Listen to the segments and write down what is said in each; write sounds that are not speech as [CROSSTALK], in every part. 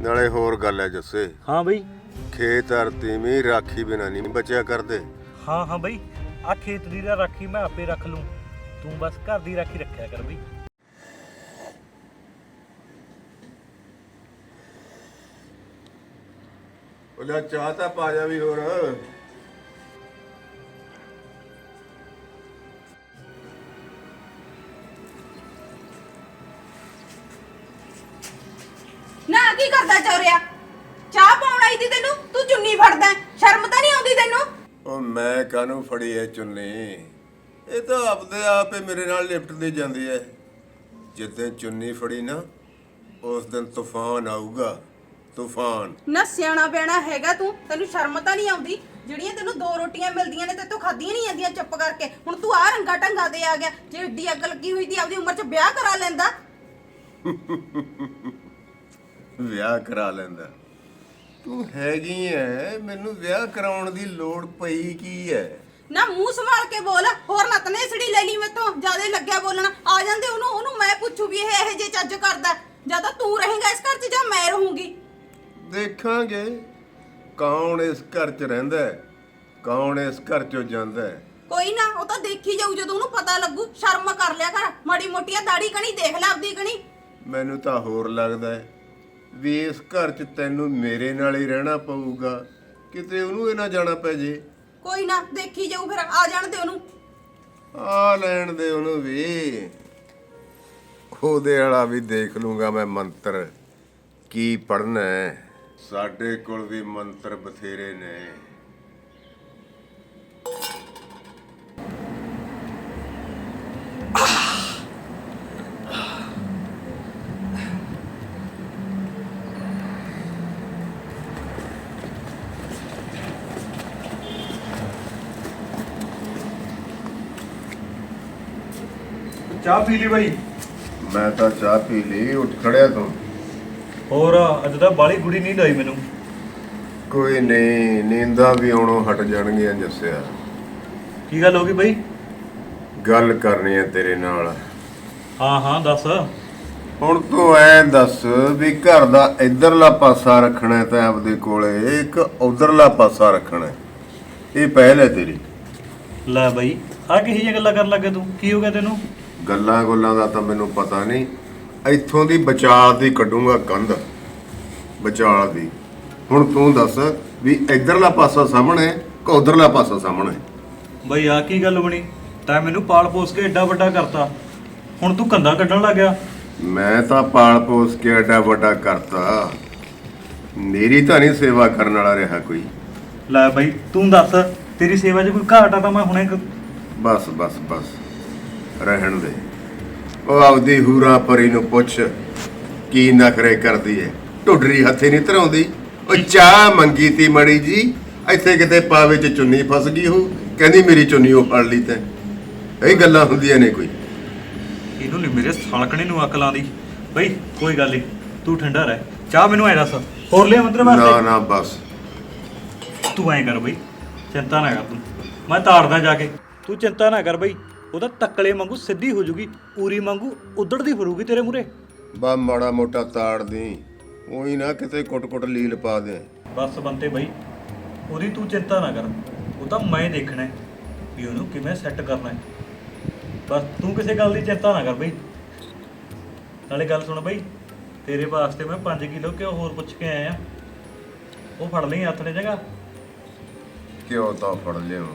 ਨਾਲੇ ਹੋਰ ਗੱਲ ਹੈ ਜੱਸੇ। ਹਾਂ ਬਈ। ਖੇਤ ਅਰਤੀ ਮੀ ਰਾਖੀ ਬਿਨਾ ਨਹੀਂ ਬਚਿਆ ਕਰਦੇ। ਹਾਂ ਹਾਂ ਬਈ। ਆ ਖੇਤ ਦੀ ਰਾਖੀ ਮੈਂ ਆਪੇ ਰੱਖ ਲੂੰ। ਤੂੰ ਬਸ ਘਰ ਦੀ ਰਾਖੀ ਰੱਖਿਆ ਕਰ ਬਈ। ਉਹ ਲੈ ਚਾਹ ਤਾਂ ਪਾ ਜਾ ਵੀ ਹੋਰ। ਨਾ ਕੀ ਕਰਦਾ ਚੋਰਿਆ? ਚਾਹ ਪਾਉਣ ਆਈ ਦੀ ਤੈਨੂੰ? ਤੂੰ ਚੁੰਨੀ ਫੜਦਾ ਹੈ। ਸ਼ਰਮ ਤਾਂ ਨਹੀਂ ਆਉਂਦੀ ਤੈਨੂੰ? ਉਹ ਮੈਂ ਕਾਹਨੂੰ ਫੜੀ ਐ ਚੁੰਨੀ? ਇਹ ਤਾਂ ਆਪਦੇ ਆਪ ਹੀ ਮੇਰੇ ਨਾਲ ਲਿਫਟ ਦੇ ਜਾਂਦੀ ਐ। ਜਿੱਦਾਂ ਚੁੰਨੀ ਫੜੀ ਨਾ ਉਸ ਦਿਨ ਤੂਫਾਨ ਆਊਗਾ। ਤੂਫਾਨ। ਨਾ ਸਿਆਣਾ ਬਿਆਣਾ ਹੈਗਾ ਤੂੰ ਤੈਨੂੰ ਸ਼ਰਮ ਤਾਂ ਨਹੀਂ ਆਉਂਦੀ? ਜਿਹੜੀਆਂ ਤੈਨੂੰ ਦੋ ਰੋਟੀਆਂ ਮਿਲਦੀਆਂ ਨੇ ਤੇ ਤੂੰ ਖਾਧੀਆਂ ਨਹੀਂ ਜਾਂਦੀਆਂ ਚੁੱਪ ਕਰਕੇ। ਹੁਣ ਤੂੰ ਆ ਰੰਗਾ ਢੰਗਾ ਦੇ ਆ ਗਿਆ ਜੇ ਏਡੀ ਅੱਗ ਲੱਗੀ ਹੋਈ ਦੀ ਆਪਦੀ ਉਮਰ 'ਚ ਵਿਆਹ ਕਰਾ ਲੈਂਦਾ। ਵਿਆਹ ਕਰਾ ਲੈਂਦਾ। ਤੂੰ ਹੈਗੀ ਐ ਮੈਨੂੰ ਵਿਆਹ ਕਰਾਉਣ ਦੀ ਲੋੜ ਪਈ ਕੀ ਐ? ਨਾ ਮੂੰਹ ਸੰਭਾਲ ਕੇ ਬੋਲ ਹੋਰ ਨਤਨੇ ਸੜੀ ਲੈ ਲਈ ਮੈਥੋਂ ਜਿਆਦੇ ਲੱਗਿਆ ਬੋਲਣਾ। ਆ ਜਾਂਦੇ ਉਹਨੂੰ ਉਹਨੂੰ ਮੈਂ ਪੁੱਛੂ ਵੀ ਇਹ ਇਹੋ ਜੇ ਚੱਜ ਕਰਦਾ। ਜਾਂ ਤਾਂ ਤੂੰ ਰਹੇਂਗਾ ਇਸ ਘਰ 'ਚ ਜਾਂ ਮੈਂ ਰਹੂੰਗੀ। ਦੇਖਾਂਗੇ ਕੌਣ ਇਸ ਘਰ 'ਚ ਰਹਿੰਦਾ ਹੈ ਕੌਣ ਇਸ ਘਰ 'ਚੋਂ ਜਾਂਦਾ ਹੈ। ਕੋਈ ਨਾ ਉਹ ਤਾਂ ਦੇਖੀ ਜਾਊ ਜਦੋਂ ਉਹਨੂੰ ਪਤਾ ਲੱਗੂ ਸ਼ਰਮ ਕਰ ਲਿਆ ਕਰ ਮਾੜੀ ਮੋਟੀਆਂ ਦਾੜੀ ਕਣੀ ਦੇਖ ਲੈ ਆਪਦੀ ਕਣੀ। ਮੈਨੂੰ ਤਾਂ ਹੋਰ ਲੱਗਦਾ ਹੈ ਵੀ ਇਸ ਘਰ 'ਚ ਤੈਨੂੰ ਮੇਰੇ ਨਾਲ ਹੀ ਰਹਿਣਾ ਪਊਗਾ ਕਿਤੇ ਉਹਨੂੰ ਇਹ ਨਾ ਜਾਣਾ ਪੈ ਜੇ। ਕੋਈ ਨਾ ਦੇਖੀ ਜਾਊ ਫਿਰ ਆ ਜਾਣ ਦੇ ਉਹਨੂੰ। ਆ ਲੈਣ ਦੇ ਉਹਨੂੰ ਵੀ। ਉਹਦੇ ਵਾਲਾ ਵੀ ਦੇਖ ਲੂੰਗਾ ਮੈਂ ਮੰਤਰ ਕੀ ਪੜਨਾ ਹੈ। ਸਾਡੇ ਕੋਲ ਵੀ ਮੰਤਰ ਬਥੇਰੇ ਨੇ। ਚਾਹ ਪੀ ਲਈ ਬਾਈ? ਮੈਂ ਤਾਂ ਚਾਹ ਪੀ ਲਈ ਉੱਠ ਖੜਿਆ ਤੂੰ। ਹੋਰ ਅੱਜ ਤਾਂ ਬਾਲੀ ਗੁੜੀ ਨੀਂਦ ਆਈ ਮੈਨੂੰ। ਕੋਈ ਨਹੀਂ ਨੀਂਦਾਂ ਵੀ ਆਉਣੋਂ ਹਟ ਜਾਣਗੀਆਂ ਜੱਸਿਆ। ਕੀ ਗੱਲ ਹੋ ਗਈ ਬਾਈ? ਗੱਲ ਕਰਨੀ ਹੈ ਤੇਰੇ ਨਾਲ। ਹਾਂ ਹਾਂ ਦੱਸ। ਹੁਣ ਤੂੰ ਐ ਦੱਸ ਵੀ ਘਰ ਦਾ ਇਧਰਲਾ ਪਾਸਾ ਰੱਖਣਾ ਹੈ ਤਾਂ ਆਪਦੇ ਕੋਲੇ ਇੱਕ ਉਧਰਲਾ ਪਾਸਾ ਰੱਖਣਾ। ਹੈ। ਇਹ ਪਹਿਲ ਹੈ ਤੇਰੀ। ਲੈ ਬਾਈ ਆ ਕਿਹੀ ਜਿਹੀਆਂ ਗੱਲਾਂ ਕਰਨ ਲੱਗੇ ਤੂੰ? ਕੀ ਹੋ ਗਿਆ ਤੈਨੂੰ? ਗੱਲਾਂ ਗੋਲਾਂ ਦਾ ਤਾਂ ਮੈਨੂੰ ਪਤਾ ਨਹੀਂ। ਇੱਥੋਂ ਦੀ ਬਚਾਅ ਦੀ ਕੱਢੂੰਗਾ ਕੰਧ। ਬਚਾਅ ਦੀ। ਹੁਣ ਤੂੰ ਦੱਸ ਵੀ ਇਧਰਲਾ ਪਾਸਾ ਸਾਹਮਣੇ ਕਿ ਉਧਰਲਾ ਪਾਸਾ ਸਾਹਮਣੇ ਬਾਈ ਆ ਕੀ ਗੱਲ ਬਣੀ? ਤੈਂ ਮੈਨੂੰ ਪਾਲ ਪੋਸ ਕੇ ਏਡਾ ਵੱਡਾ ਕਰਤਾ। ਹੁਣ ਤੂੰ ਕੰਦਾ ਕੱਢਣ ਲੱਗ ਗਿਆ। ਮੈਂ ਤਾਂ ਪਾਲ ਪੋਸ ਕੇ ਐਡਾ ਵੱਡਾ ਕਰਤਾ। ਮੇਰੀ ਤਾਂ ਨਹੀਂ ਸੇਵਾ ਕਰਨ ਵਾਲਾ ਰਿਹਾ ਕੋਈ। ਲੈ ਬਾਈ ਤੂੰ ਦੱਸ ਤੇਰੀ ਸੇਵਾ 'ਚ ਕੋਈ ਘਾਟ ਆ ਤਾਂ ਮੈਂ ਹੁਣੇ ਕ- ਬਸ ਬਸ ਬਸ। ਰਹਿਣ ਦੇ। ਉਹ ਆਪਦੀ ਹੂਰਾ ਪਰੀ ਨੂੰ ਪੁੱਛ ਕੀ ਨਖਰੇ ਕਰਦੀ ਏ? ਢੁੱਡਰੀ ਹੱਥੇ ਨਹੀਂ ਧਰਾਉਂਦੀ। ਉਹ ਚਾਹ ਮੰਗੀ ਤੀ ਮੜੀ ਜੀ ਇੱਥੇ ਕਿਤੇ ਪਾਵੇ ਚ ਚੁੰਨੀ ਫਸ ਗਈ ਹੋ ਕਹਿੰਦੀ ਮੇਰੀ ਚੁੰਨੀ ਉਹ ਫੜ ਲਈ ਤੈਂ। ਇਹ ਗੱਲਾਂ ਹੁੰਦੀਆਂ ਨੇ ਕੋਈ। ਇਹਨੂੰ ਨਹੀਂ ਮੇਰੇ ਸਾਲਕਣੇ ਨੂੰ ਅਕਲ ਆਉਂਦੀ। ਬਈ ਕੋਈ ਗੱਲ ਨਹੀਂ ਤੂੰ ਠੰਡਾ ਰਹਿ। ਚਾਹ ਮੈਨੂੰ ਐ ਦੱਸ ਹੋਰ ਲਿਆ ਮੰਦਰ ਨਾ ਵਾਸਤੇ? ਨਾ ਬਸ। ਤੂੰ ਐਂ ਕਰ ਬਈ ਚਿੰਤਾ ਨਾ ਕਰ ਤੂੰ। ਮੈਂ ਤਾੜਦਾ ਜਾ ਕੇ। ਤੂੰ ਚਿੰਤਾ ਨਾ ਕਰ ਬਈ। ਉਹਦਾ ਤੱਕਲੇ ਵਾਂਗੂ ਸਿੱਧੀ ਹੋ ਜੂਗੀ ਪੂਰੀ ਵਾਂਗੂ ਉਧੜਦੀ ਫਿਰੂਗੀ ਤੇਰੇ ਮੂਰੇ ਬਾ ਮਾੜਾ ਮੋਟਾ ਤਾੜ ਦੀ ਉਹੀ ਨਾ ਕਿਤੇ ਕੁੱਟ-ਕੁੱਟ ਲੀਲ ਪਾ ਦੇ। ਬਸ ਬੰਤੇ ਬਈ ਉਹਦੀ ਤੂੰ ਚਿੰਤਾ ਨਾ ਕਰ ਉਹ ਤਾਂ ਮੈਂ ਦੇਖਣਾ ਹੈ ਵੀ ਉਹਨੂੰ ਕਿਵੇਂ ਸੈੱਟ ਕਰਨਾ ਹੈ। ਬਸ ਤੂੰ ਕਿਸੇ ਗੱਲ ਦੀ ਚਿੰਤਾ ਨਾ ਕਰ ਬਈ। ਨਾਲੇ ਗੱਲ ਸੁਣ ਬਈ ਤੇਰੇ ਵਾਸਤੇ ਮੈਂ 5 ਕਿਲੋ ਘਿਓ ਹੋਰ ਪੁੱਛ ਕੇ ਆਇਆ। ਉਹ ਫੜ ਲਈ ਹੱਥ ਨੇ ਜਗ੍ਹਾ। ਕਿਉਂ ਤਾਂ ਫੜ ਲਿਓ।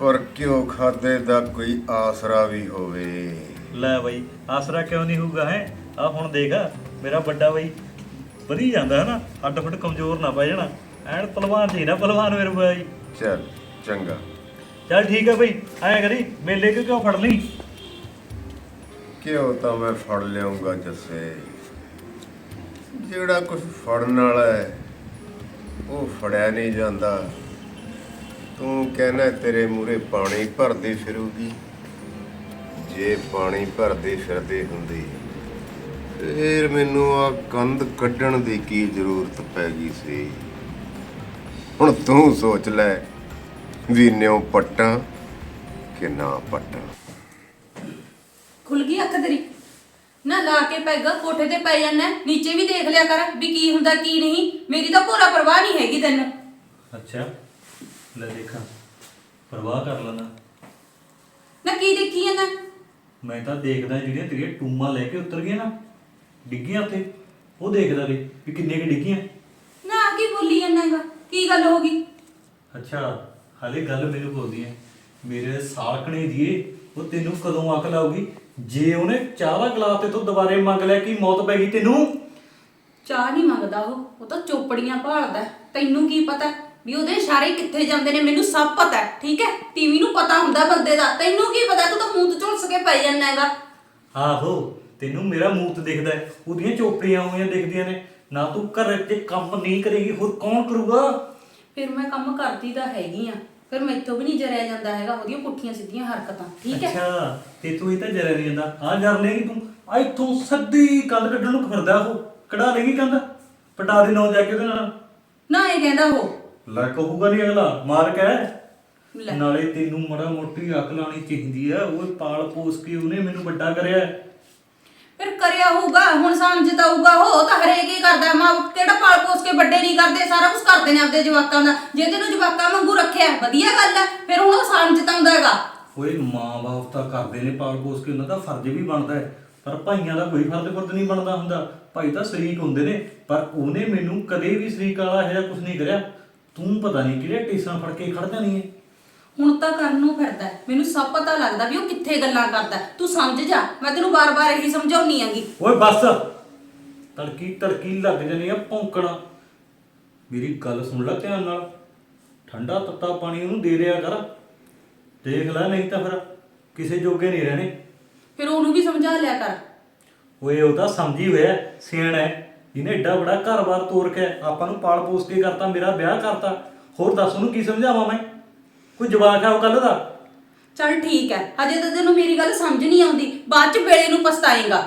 ਪਰ ਕਿਉਂ ਖਾਦੇ ਦਾ ਕੋਈ ਆਸਰਾ ਵੀ ਹੋਵੇ? ਲੈ ਬਈ ਆਸਰਾ ਕਿਉਂ ਨਹੀਂ ਹੋਊਗਾ ਹੈ? ਆ ਹੁਣ ਦੇਖ ਮੇਰਾ ਵੱਡਾ ਬਈ ਵਧੀ ਜਾਂਦਾ ਹੈ ਨਾ ਅੱਡ ਫੁੱਟ ਕਮਜ਼ੋਰ ਨਾ ਪੈ ਜਾਣਾ। ਐਨ ਪਹਿਲਵਾਨ ਚਾਹੀਦਾ ਪਹਿਲਵਾਨ ਮੇਰੇ ਬਾਈ ਚੱਲ ਚੰਗਾ। ਚੱਲ ਠੀਕ ਹੈ ਬਈ ਐਂ ਕਰੀ ਮੇਲੇ ਕਿ ਕਿਉਂ ਫੜ ਲਈ? ਕਿਉਂ ਤਾਂ ਮੈਂ ਫੜ ਲਿਆਉਂਗਾ ਜੱਸੇ। ਜਿਹੜਾ ਕੁਝ ਫੜਨ ਵਾਲਾ ਹੈ ਉਹ ਫੜਿਆ ਨਹੀਂ ਜਾਂਦਾ। ਤੂੰ ਕਹਿੰਦਾ ਤੇਰੇ ਮੂਰੇ ਪਾਣੀ ਭਰਦੀ ਫਿਰੂਗੀ। ਜੇ ਪਾਣੀ ਭਰਦੀ ਫਿਰਦੀ ਹੁੰਦੀ ਫੇਰ ਮੈਨੂੰ ਆ ਕੰਧ ਕੱਢਣ ਦੀ ਕੀ ਜ਼ਰੂਰਤ ਪੈ ਗਈ ਸੀ? ਹੁਣ ਤੂੰ ਸੋਚ ਲੈ ਵੀ ਨਿਉ ਪੱਟਾਂ ਕਿ ਨਾ ਪੱਟਾਂ। ਖੁੱਲ ਗਈ ਅੱਖ ਤੇਰੀ। ਨਾ ਲਾ ਕੇ ਪੈਗ ਕੋਠੇ ਤੇ ਪੈ ਜਾਣਾ ਨੀਚੇ ਵੀ ਦੇਖ ਲਿਆ ਕਰ ਵੀ ਕੀ ਹੁੰਦਾ ਕੀ ਨਹੀਂ। ਮੇਰੀ ਤਾਂ ਭੋਰਾ ਪਰਵਾਹ ਨਹੀਂ ਹੈਗੀ ਤੈਨੂੰ। ਅੱਛਾ। ਲੈ ਦੇਖਾਂ ਪਰਵਾਹ ਕਰ ਲੈਣਾ। ਨਾ ਕੀ ਦੇਖੀ ਜਾਂਦਾ ਮੈਂ? ਤਾਂ ਦੇਖਦਾ ਜਿਹੜੀਆਂ ਤੇਰੀਆਂ ਟੂਮਾਂ ਲੈ ਕੇ ਉਤਰ ਗਈਆਂ ਨਾ ਡਿੱਗੀਆਂ ਉੱਥੇ ਉਹ ਦੇਖਦਾ ਵੀ ਵੀ ਕਿੰਨੇ ਕਿ ਡਿੱਗੀਆਂ। ਨਾ ਕੀ ਬੋਲੀ ਜਾਂਦਾ ਹੈਗਾ? ਕੀ ਗੱਲ ਹੋ ਗਈ? ਅੱਛਾ ਹਾਲੇ ਗੱਲ ਮੈਨੂੰ ਬੋਲਦੀ ਹੈ। ਮੇਰੇ ਸਾਲਕਣੇ ਦੀਏ ਉਹ ਤੈਨੂੰ ਕਦੋਂ ਅਕਲ ਆਊਗੀ ਜੇ ਉਹਨੇ ਚਾਹ ਦਾ ਗਲਾਸ ਤੇ ਤੂੰ ਦੁਬਾਰੇ ਮੰਗ ਲਿਆ ਕਿ ਮੌਤ ਪੈ ਗਈ ਤੈਨੂੰ? ਚਾਹ ਨਹੀਂ ਮੰਗਦਾ ਉਹ ਉਹ ਤਾਂ ਚੋਪੜੀਆਂ ਭਾਲਦਾ ਹੈ। ਤੈਨੂੰ ਕੀ ਪਤਾ ਵੀ ਉਹਦੇ ਇਸ਼ਾਰੇ ਕਿੱਥੇ ਜਾਂਦੇ ਨੇ ਮੈਨੂੰ ਸਭ ਪਤਾ ਹੈ, ਠੀਕ ਹੈ? ਟੀਵੀ ਨੂੰ ਪਤਾ ਹੁੰਦਾ ਬੰਦੇ ਦਾ। ਤੈਨੂੰ ਕੀ ਪਤਾ ਤੂੰ ਤਾਂ ਮੂੰਹ ਤੋਂ ਝੁਲਸ ਕੇ ਪੈ ਜਾਂਦਾ ਹੈਗਾ। ਆਹੋ ਤੈਨੂੰ ਮੇਰਾ ਮੂੰਹ ਤੇ ਦਿਖਦਾ ਹੈ, ਉਹਦੀਆਂ ਚੋਪੜੀਆਂ ਹੋਈਆਂ ਦਿਖਦੀਆਂ ਨੇ। ਨਾ ਤੂੰ ਘਰ ਤੇ ਕੰਮ ਨਹੀਂ ਕਰੇਗੀ ਹੋਰ ਕੌਣ ਕਰੂਗਾ? ਫਿਰ ਮੈਂ ਕੰਮ ਕਰਦੀ ਤਾਂ ਹੈਗੀ ਆ। ਫਿਰ ਮੈਥੋਂ ਵੀ ਨਹੀਂ ਜਰਿਆ ਜਾਂਦਾ ਹੈਗਾ ਉਹਦੀਆਂ ਪੁੱਠੀਆਂ ਸਿੱਧੀਆਂ ਹਰਕਤਾਂ ਠੀਕ ਹੈ? ਅੱਛਾ ਤੇ ਤੂੰ ਇਹ ਤਾਂ ਜਰਿਆ ਨਹੀਂ ਜਾਂਦਾ। ਆ ਜਰ ਲੇਗੀ ਤੂੰ। ਆ ਇੱਥੋਂ ਸੱਦੀ ਕੰਧ ਕੱਢਣ ਨੂੰ ਫਿਰਦਾ ਉਹ। ਕਢਾ ਲੇਗੀ ਕੰਧ। ਪਟਾ ਦੇ ਨੌ ਜਾ ਕੇ ਉਹਦੇ ਨਾਲ। ਨਾ ਇਹ ਕਹਿੰਦਾ ਉਹ ਲੈ ਕਹੂਗਾ ਨਹੀਂ ਅਗਲਾ? ਮਾਰ ਕੇ ਲੈ। ਨਾਲੇ ਤੈਨੂੰ ਮੜਾ ਮੋਟੀ ਅਕਲ ਆਣੀ ਚਾਹੀਦੀ ਆ। ਉਹ ਪਾਲ ਪੋਸ ਕੇ ਉਹਨੇ ਮੈਨੂੰ ਵੱਡਾ ਕਰਿਆ। ਹੈ। ਫਿਰ ਕਰਿਆ ਹੋਊਗਾ ਹੁਣ ਸਮਝਦਾ ਹੋਊਗਾ ਉਹ ਤਾਂ ਹਰੇਕ ਹੀ ਕਰਦਾ। ਮਾਂ ਕਿਹੜਾ ਪਾਲ ਪੋਸ ਕੇ ਵੱਡੇ ਨਹੀਂ ਕਰਦੇ? ਸਾਰਾ ਕੁਝ ਕਰਦੇ ਨੇ ਆਪਦੇ ਜਵਾਕਾਂ ਦਾ। ਜੇ ਤੈਨੂੰ ਜਵਾਕਾਂ ਵਾਂਗੂ ਰੱਖਿਆ ਵਧੀਆ ਗੱਲ ਹੈ ਫਿਰ ਹੁਣ ਉਹ ਸਮਝਦਾ ਹੈਗਾ। ਓਏ ਮਾਂ-ਬਾਪ ਤਾਂ ਕਰਦੇ ਨੇ ਪਾਲ ਪੋਸ ਕੇ। ਉਹਨਾਂ ਦਾ ਫਰਜ਼ ਵੀ ਬਣਦਾ ਹੈ। ਪਰ ਭਾਈਆਂ ਦਾ ਕੋਈ ਫਰਜ਼ ਫਰਜ਼ ਨਹੀਂ ਬਣਦਾ ਹੁੰਦਾ। ਭਾਈ ਤਾਂ ਸ਼ਰੀਕ ਹੁੰਦੇ ਨੇ। ਪਰ ਉਹਨੇ ਮੈਨੂੰ ਕਦੇ ਵੀ ਸ਼ਰੀਕ ਵਾਲਾ ਇਹੋ ਜਿਹਾ ਕੁਝ ਨਹੀਂ ਕਰਿਆ। ਤੂੰ ਪਤਾ ਨਹੀਂ ਕਿਹੜੇ ਟੀਸਾਂ ਫੜ ਕੇ ਖੜ ਜਾਣੀ ਹੈ ਹੁਣ ਤਾਂ ਕਰਨ ਨੂੰ ਫਿਰਦਾ ਹੈ। ਮੈਨੂੰ ਸਭ ਪਤਾ ਲੱਗਦਾ ਵੀ ਉਹ ਕਿੱਥੇ ਗੱਲਾਂ ਕਰਦਾ ਹੈ। ਤੂੰ ਸਮਝ ਜਾ ਮੈਂ ਤੈਨੂੰ ਬਾਰ-ਬਾਰ ਇਹੀ ਸਮਝਾਉਣੀ ਆਂਗੀ ਓਏ ਬਸ। ਤੜਕੀ ਤੜਕੀ ਲੱਗ ਜਾਣੀ ਆ ਭੌਂਕਣਾ। ਮੇਰੀ ਗੱਲ ਸੁਣ ਲੈ ਧਿਆਨ ਨਾਲ। ਠੰਡਾ ਤੱਤਾ ਪਾਣੀ ਉਹਨੂੰ ਦੇ ਦਿਆ ਕਰ। ਦੇਖ ਲੈ ਨਹੀਂ ਤਾਂ ਫਿਰ ਕਿਸੇ ਜੋਗੇ ਨਹੀਂ ਰਹਿਣੇ। ਫਿਰ ਉਹਨੂੰ ਵੀ ਸਮਝਾ ਲਿਆ ਕਰ। ਓਏ ਉਹ ਤਾਂ ਸਮਝੀ ਹੋਇਆ ਸਿਆਣਾ ਹੈ। ਇਹਨੇ ਏਡਾ ਬੜਾ ਘਰ-ਬਾਰ ਤੋੜ ਕੇ ਆਪਾਂ ਨੂੰ ਪਾਲ ਪੋਸ ਕੇ ਕਰਤਾ ਮੇਰਾ ਵਿਆਹ ਕਰਤਾ। ਹੋਰ ਦੱਸ ਉਹਨੂੰ ਕੀ ਸਮਝਾਵਾਂ ਮੈਂ? ਕੋਈ ਜਵਾਕ ਆ ਉਹ ਕੱਲ ਦਾ? ਚੱਲ ਠੀਕ ਹੈ ਅਜੇ ਤਾਂ ਤੈਨੂੰ ਮੇਰੀ ਗੱਲ ਸਮਝ ਨਹੀਂ ਆਉਂਦੀ। ਬਾਅਦ ਚ ਵੇਲੇ ਨੂੰ ਪਛਤਾਏਗਾ।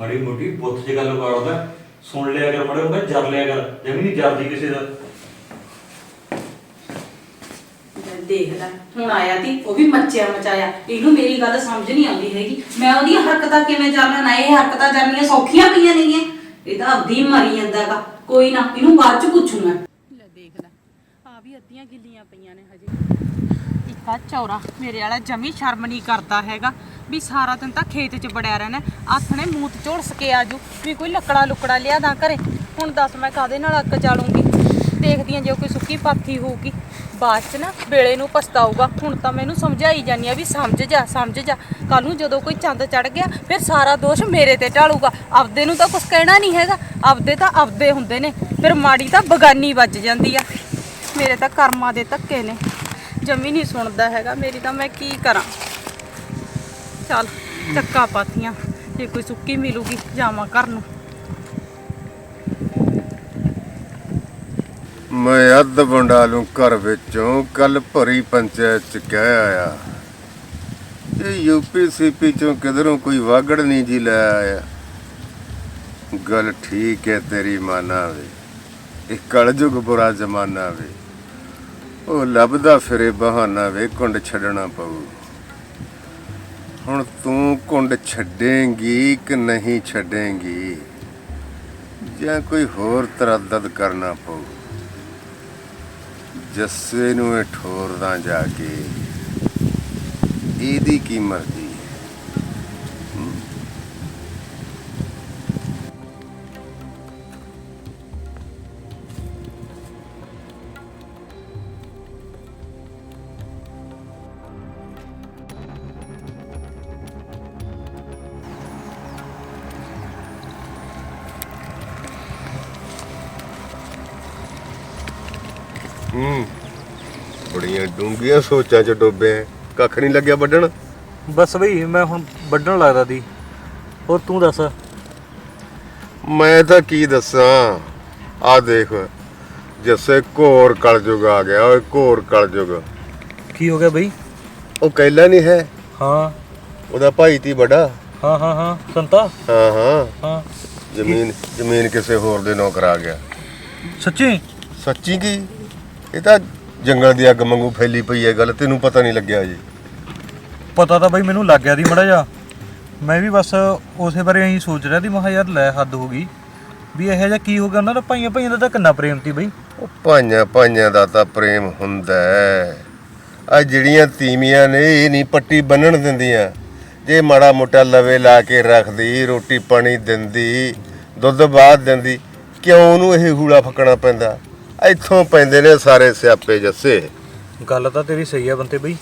ਮਾੜੀ ਮੋਟੀ ਬੁੱਤ 'ਚ ਗੱਲ ਕਰਦਾ ਸੁਣ ਲਿਆ ਕਰ ਮੜੇ ਉਹ ਜਰ ਲਿਆ ਕਰ। ਜਿਵੇਂ ਨਹੀਂ ਜਰਦੀ ਕਿਸੇ ਦਾ। ਲੈ ਦੇਖ ਲੈ ਹੁਣ ਆਇਆ ਤੀ ਉਹ ਵੀ ਮੱਚਿਆ ਮਚਾਇਆ। ਇਹਨੂੰ ਮੇਰੀ ਗੱਲ ਸਮਝ ਨਹੀਂ ਆਉਂਦੀ ਹੈਗੀ। ਮੈਂ ਉਹਦੀਆਂ ਹਰਕਤਾਂ ਕਿਵੇਂ ਜਾਣਾਂ ਨਾ ਇਹ ਹਰਕਤਾਂ ਕਰਨੀਆਂ ਸੌਖੀਆਂ ਪਈਆਂ ਨੇਗੀਆਂ। ਇਹ ਤਾਂ ਆਪਦੀ ਮਰੀ ਜਾਂਦਾਗਾ ਕੋਈ ਨਾ, ਇਹਨੂੰ ਬਾਅਦ ਚ ਪੁੱਛੂ ਮੈਂ। ਲੈ ਦੇਖ ਲੈ ਆ ਵੀ ਅੱਧੀਆਂ ਗਿੱਲੀਆਂ ਪਈਆਂ ਨੇ ਹਜੇ। ਇੱਕਾ ਚੌਰਾ, ਮੇਰੇ ਵਾਲਾ ਜਮੀ ਸ਼ਰਮ ਨਹੀਂ ਕਰਦਾ ਹੈਗਾ। ਵੀ ਸਾਰਾ ਦਿਨ ਤਾਂ ਖੇਤ 'ਚ ਬੜਿਆ ਰਹਿਣਾ ਹੱਥ ਨੇ ਮੂੰਹ ਤੇ ਝੋਲਸ ਕੇ ਆਜੂ, ਵੀ ਕੋਈ ਲੱਕੜਾ ਲੁਕੜਾ ਲਿਆ ਦਾ ਘਰੇ। ਹੁਣ ਦੱਸ ਮੈਂ ਕਾਦੇ ਨਾਲ ਅੱਗ ਚਾਲੂੰਗੀ? ਦੇਖਦੀ ਆਂ ਜੇ ਕੋਈ ਸੁੱਕੀ ਪਾਥੀ ਹੋਊਗੀ। ਬਾਅਦ 'ਚ ਨਾ ਵੇਲੇ ਨੂੰ ਪਛਤਾਊਗਾ। ਹੁਣ ਤਾਂ ਮੈਨੂੰ ਸਮਝਾਈ ਜਾਨੀ ਆ ਵੀ ਸਮਝ ਜਾ ਸਮਝ ਜਾ। ਕੱਲ ਨੂੰ ਜਦੋਂ ਕੋਈ ਚੰਦ ਚੜ ਗਿਆ, ਫਿਰ ਸਾਰਾ ਦੋਸ਼ ਮੇਰੇ ਤੇ ਢਾਲੂਗਾ। ਆਪਦੇ ਨੂੰ ਤਾਂ ਕੁਝ ਕਹਿਣਾ ਨਹੀਂ ਹੈਗਾ। ਆਪਦੇ ਤਾਂ ਆਪਦੇ ਹੁੰਦੇ ਨੇ। ਫਿਰ ਮਾੜੀ ਤਾਂ ਬਗਾਨੀ ਵੱਜ ਜਾਂਦੀ ਆ। ਮੇਰੇ ਤਾਂ ਕਰਮਾਂ ਦੇ ਧੱਕੇ ਨੇ। ਜਮੀ ਨਹੀਂ ਸੁਣਦਾ ਹੈਗਾ। ਮੇਰੀ ਤਾਂ ਮੈਂ ਕੀ ਕਰਾਂ? ਚੱਲ, ਚੱਕਾ ਪਾਤੀਆਂ ਜੇ ਕੋਈ ਸੁੱਕੀ ਮਿਲੂਗੀ, ਜਾਵਾਂ ਘਰ ਨੂੰ। ਮੈਂ ਅੱਧ ਵੰਡਾ ਲੂੰ ਘਰ ਵਿੱਚੋਂ ਕੱਲ ਭਰੀ ਪੰਚਾਇਤ ਚ ਕਹਿ ਆਇਆ। ਇਹ ਯੂਪੀ ਸੀਪੀ ਚੋਂ ਕਿਧਰੋਂ ਕੋਈ ਵਾਗੜ ਨਹੀਂ ਜੀ ਲੈ ਆਇਆ। ਗੱਲ ਠੀਕ ਹੈ ਤੇਰੀ ਮਾਨਾ ਵੇ। ਇਹ ਕਲਯੁਗ ਬੁਰਾ ਜ਼ਮਾਨਾ ਵੇ। ਉਹ ਲੱਭਦਾ ਫਿਰੇ ਬਹਾਨਾ ਵੇ, ਕੁੰਡ ਛੱਡਣਾ ਪਊ। ਹੁਣ ਤੂੰ ਕੁੰਡ ਛੱਡੇਂਗੀ ਕਿ ਨਹੀਂ ਛੱਡੇਂਗੀ? ਜਾਂ ਕੋਈ ਹੋਰ ਤਰੱਦਦ ਕਰਨਾ ਪਊ? ਜੱਸੇ ਨੂੰ ਇਹ ਠੋਰਦਾ ਜਾ ਕੇ ਇਹਦੀ ਕੀ ਮਰਜ਼ੀ? ਹੂੰ। ਬੜੀਆਂ ਡੂੰਘੀਆਂ ਸੋਚਾਂ ਚ ਡੁੱਬੇ ਆਂ। ਕੱਖ ਨਹੀਂ ਲੱਗਿਆ ਵੱਢਣ। ਬਸ ਬਈ ਮੈਂ ਹੁਣ ਵੱਢਣ ਲੱਗਦਾ ਦੀ। ਹੋਰ ਤੂੰ ਦੱਸ। ਮੈਂ ਤਾਂ ਕੀ ਦੱਸਾਂ। ਆ ਦੇਖ ਜੱਸੇ ਘੋਰ ਕਲਯੁਗ ਆ ਗਿਆ ਓਏ ਘੋਰ ਕਲਯੁਗ। ਕੀ ਹੋ ਗਿਆ ਬਈ? ਉਹ ਕਹਿਲਾ ਨਹੀਂ ਹੈ? ਹਾਂ। ਉਹਦਾ ਭਾਈ ਤੀ ਬੜਾ ਹਾਂ ਹਾਂ ਹਾਂ ਸੰਤਾ। ਹਾਂ ਹਾਂ। ਹਾਂ। ਜ਼ਮੀਨ ਜ਼ਮੀਨ ਕਿਸੇ ਹੋਰ ਦੇ ਨਾਂ ਕਰਾ ਗਿਆ। ਸੱਚੀ? ਸੱਚੀ ਕੀ? ਇਹ ਤਾਂ ਜੰਗਲ ਦੀ ਅੱਗ ਵਾਂਗੂ ਫੈਲੀ ਪਈ ਹੈ ਗੱਲ ਤੈਨੂੰ ਪਤਾ ਨਹੀਂ ਲੱਗਿਆ ਜੀ ਪਤਾ ਤਾਂ ਬਈ ਮੈਨੂੰ ਲੱਗ ਗਿਆ ਦੀ ਮੜਾ ਜਾ ਮੈਂ ਵੀ ਬਸ ਉਸੇ ਬਾਰੇ ਇਹੀ ਸੋਚ ਰਿਹਾ ਸੀ ਮੈਂ ਕਿਹਾ ਯਾਰ ਲੈ ਹੱਦ ਹੋ ਗਈ। ਵੀ ਇਹੋ ਜਿਹਾ ਕੀ ਹੋ ਗਿਆ? ਉਹਨਾਂ ਦਾ ਭਾਈਆਂ ਭਾਈਆਂ ਦਾ ਤਾਂ ਕਿੰਨਾ ਪ੍ਰੇਮ ਸੀ ਬਈ। ਉਹ ਭਾਈਆਂ ਭਾਈਆਂ ਦਾ ਤਾਂ ਪ੍ਰੇਮ ਹੁੰਦਾ ਹੈ। ਆ ਜਿਹੜੀਆਂ ਤੀਵੀਆਂ ਨੇ ਇਹ ਨਹੀਂ ਪੱਟੀ ਬੰਨਣ ਦਿੰਦੀਆਂ। ਜੇ ਮਾੜਾ ਮੋਟਾ ਲਵੇ ਲਾ ਕੇ ਰੱਖਦੀ ਰੋਟੀ ਪਾਣੀ ਦਿੰਦੀ ਦੁੱਧ ਬਾਦ ਦਿੰਦੀ ਕਿਉਂ ਉਹਨੂੰ ਇਹ ਹੂਲਾ ਫੱਕਣਾ ਪੈਂਦਾ? ਇੱਥੋਂ ਪੈਂਦੇ ਨੇ ਸਾਰੇ ਸਿਆਪੇ ਜੱਸੇ। ਗੱਲ ਤਾਂ ਤੇਰੀ ਸਹੀ ਆ ਬੰਤੇ ਬਈ।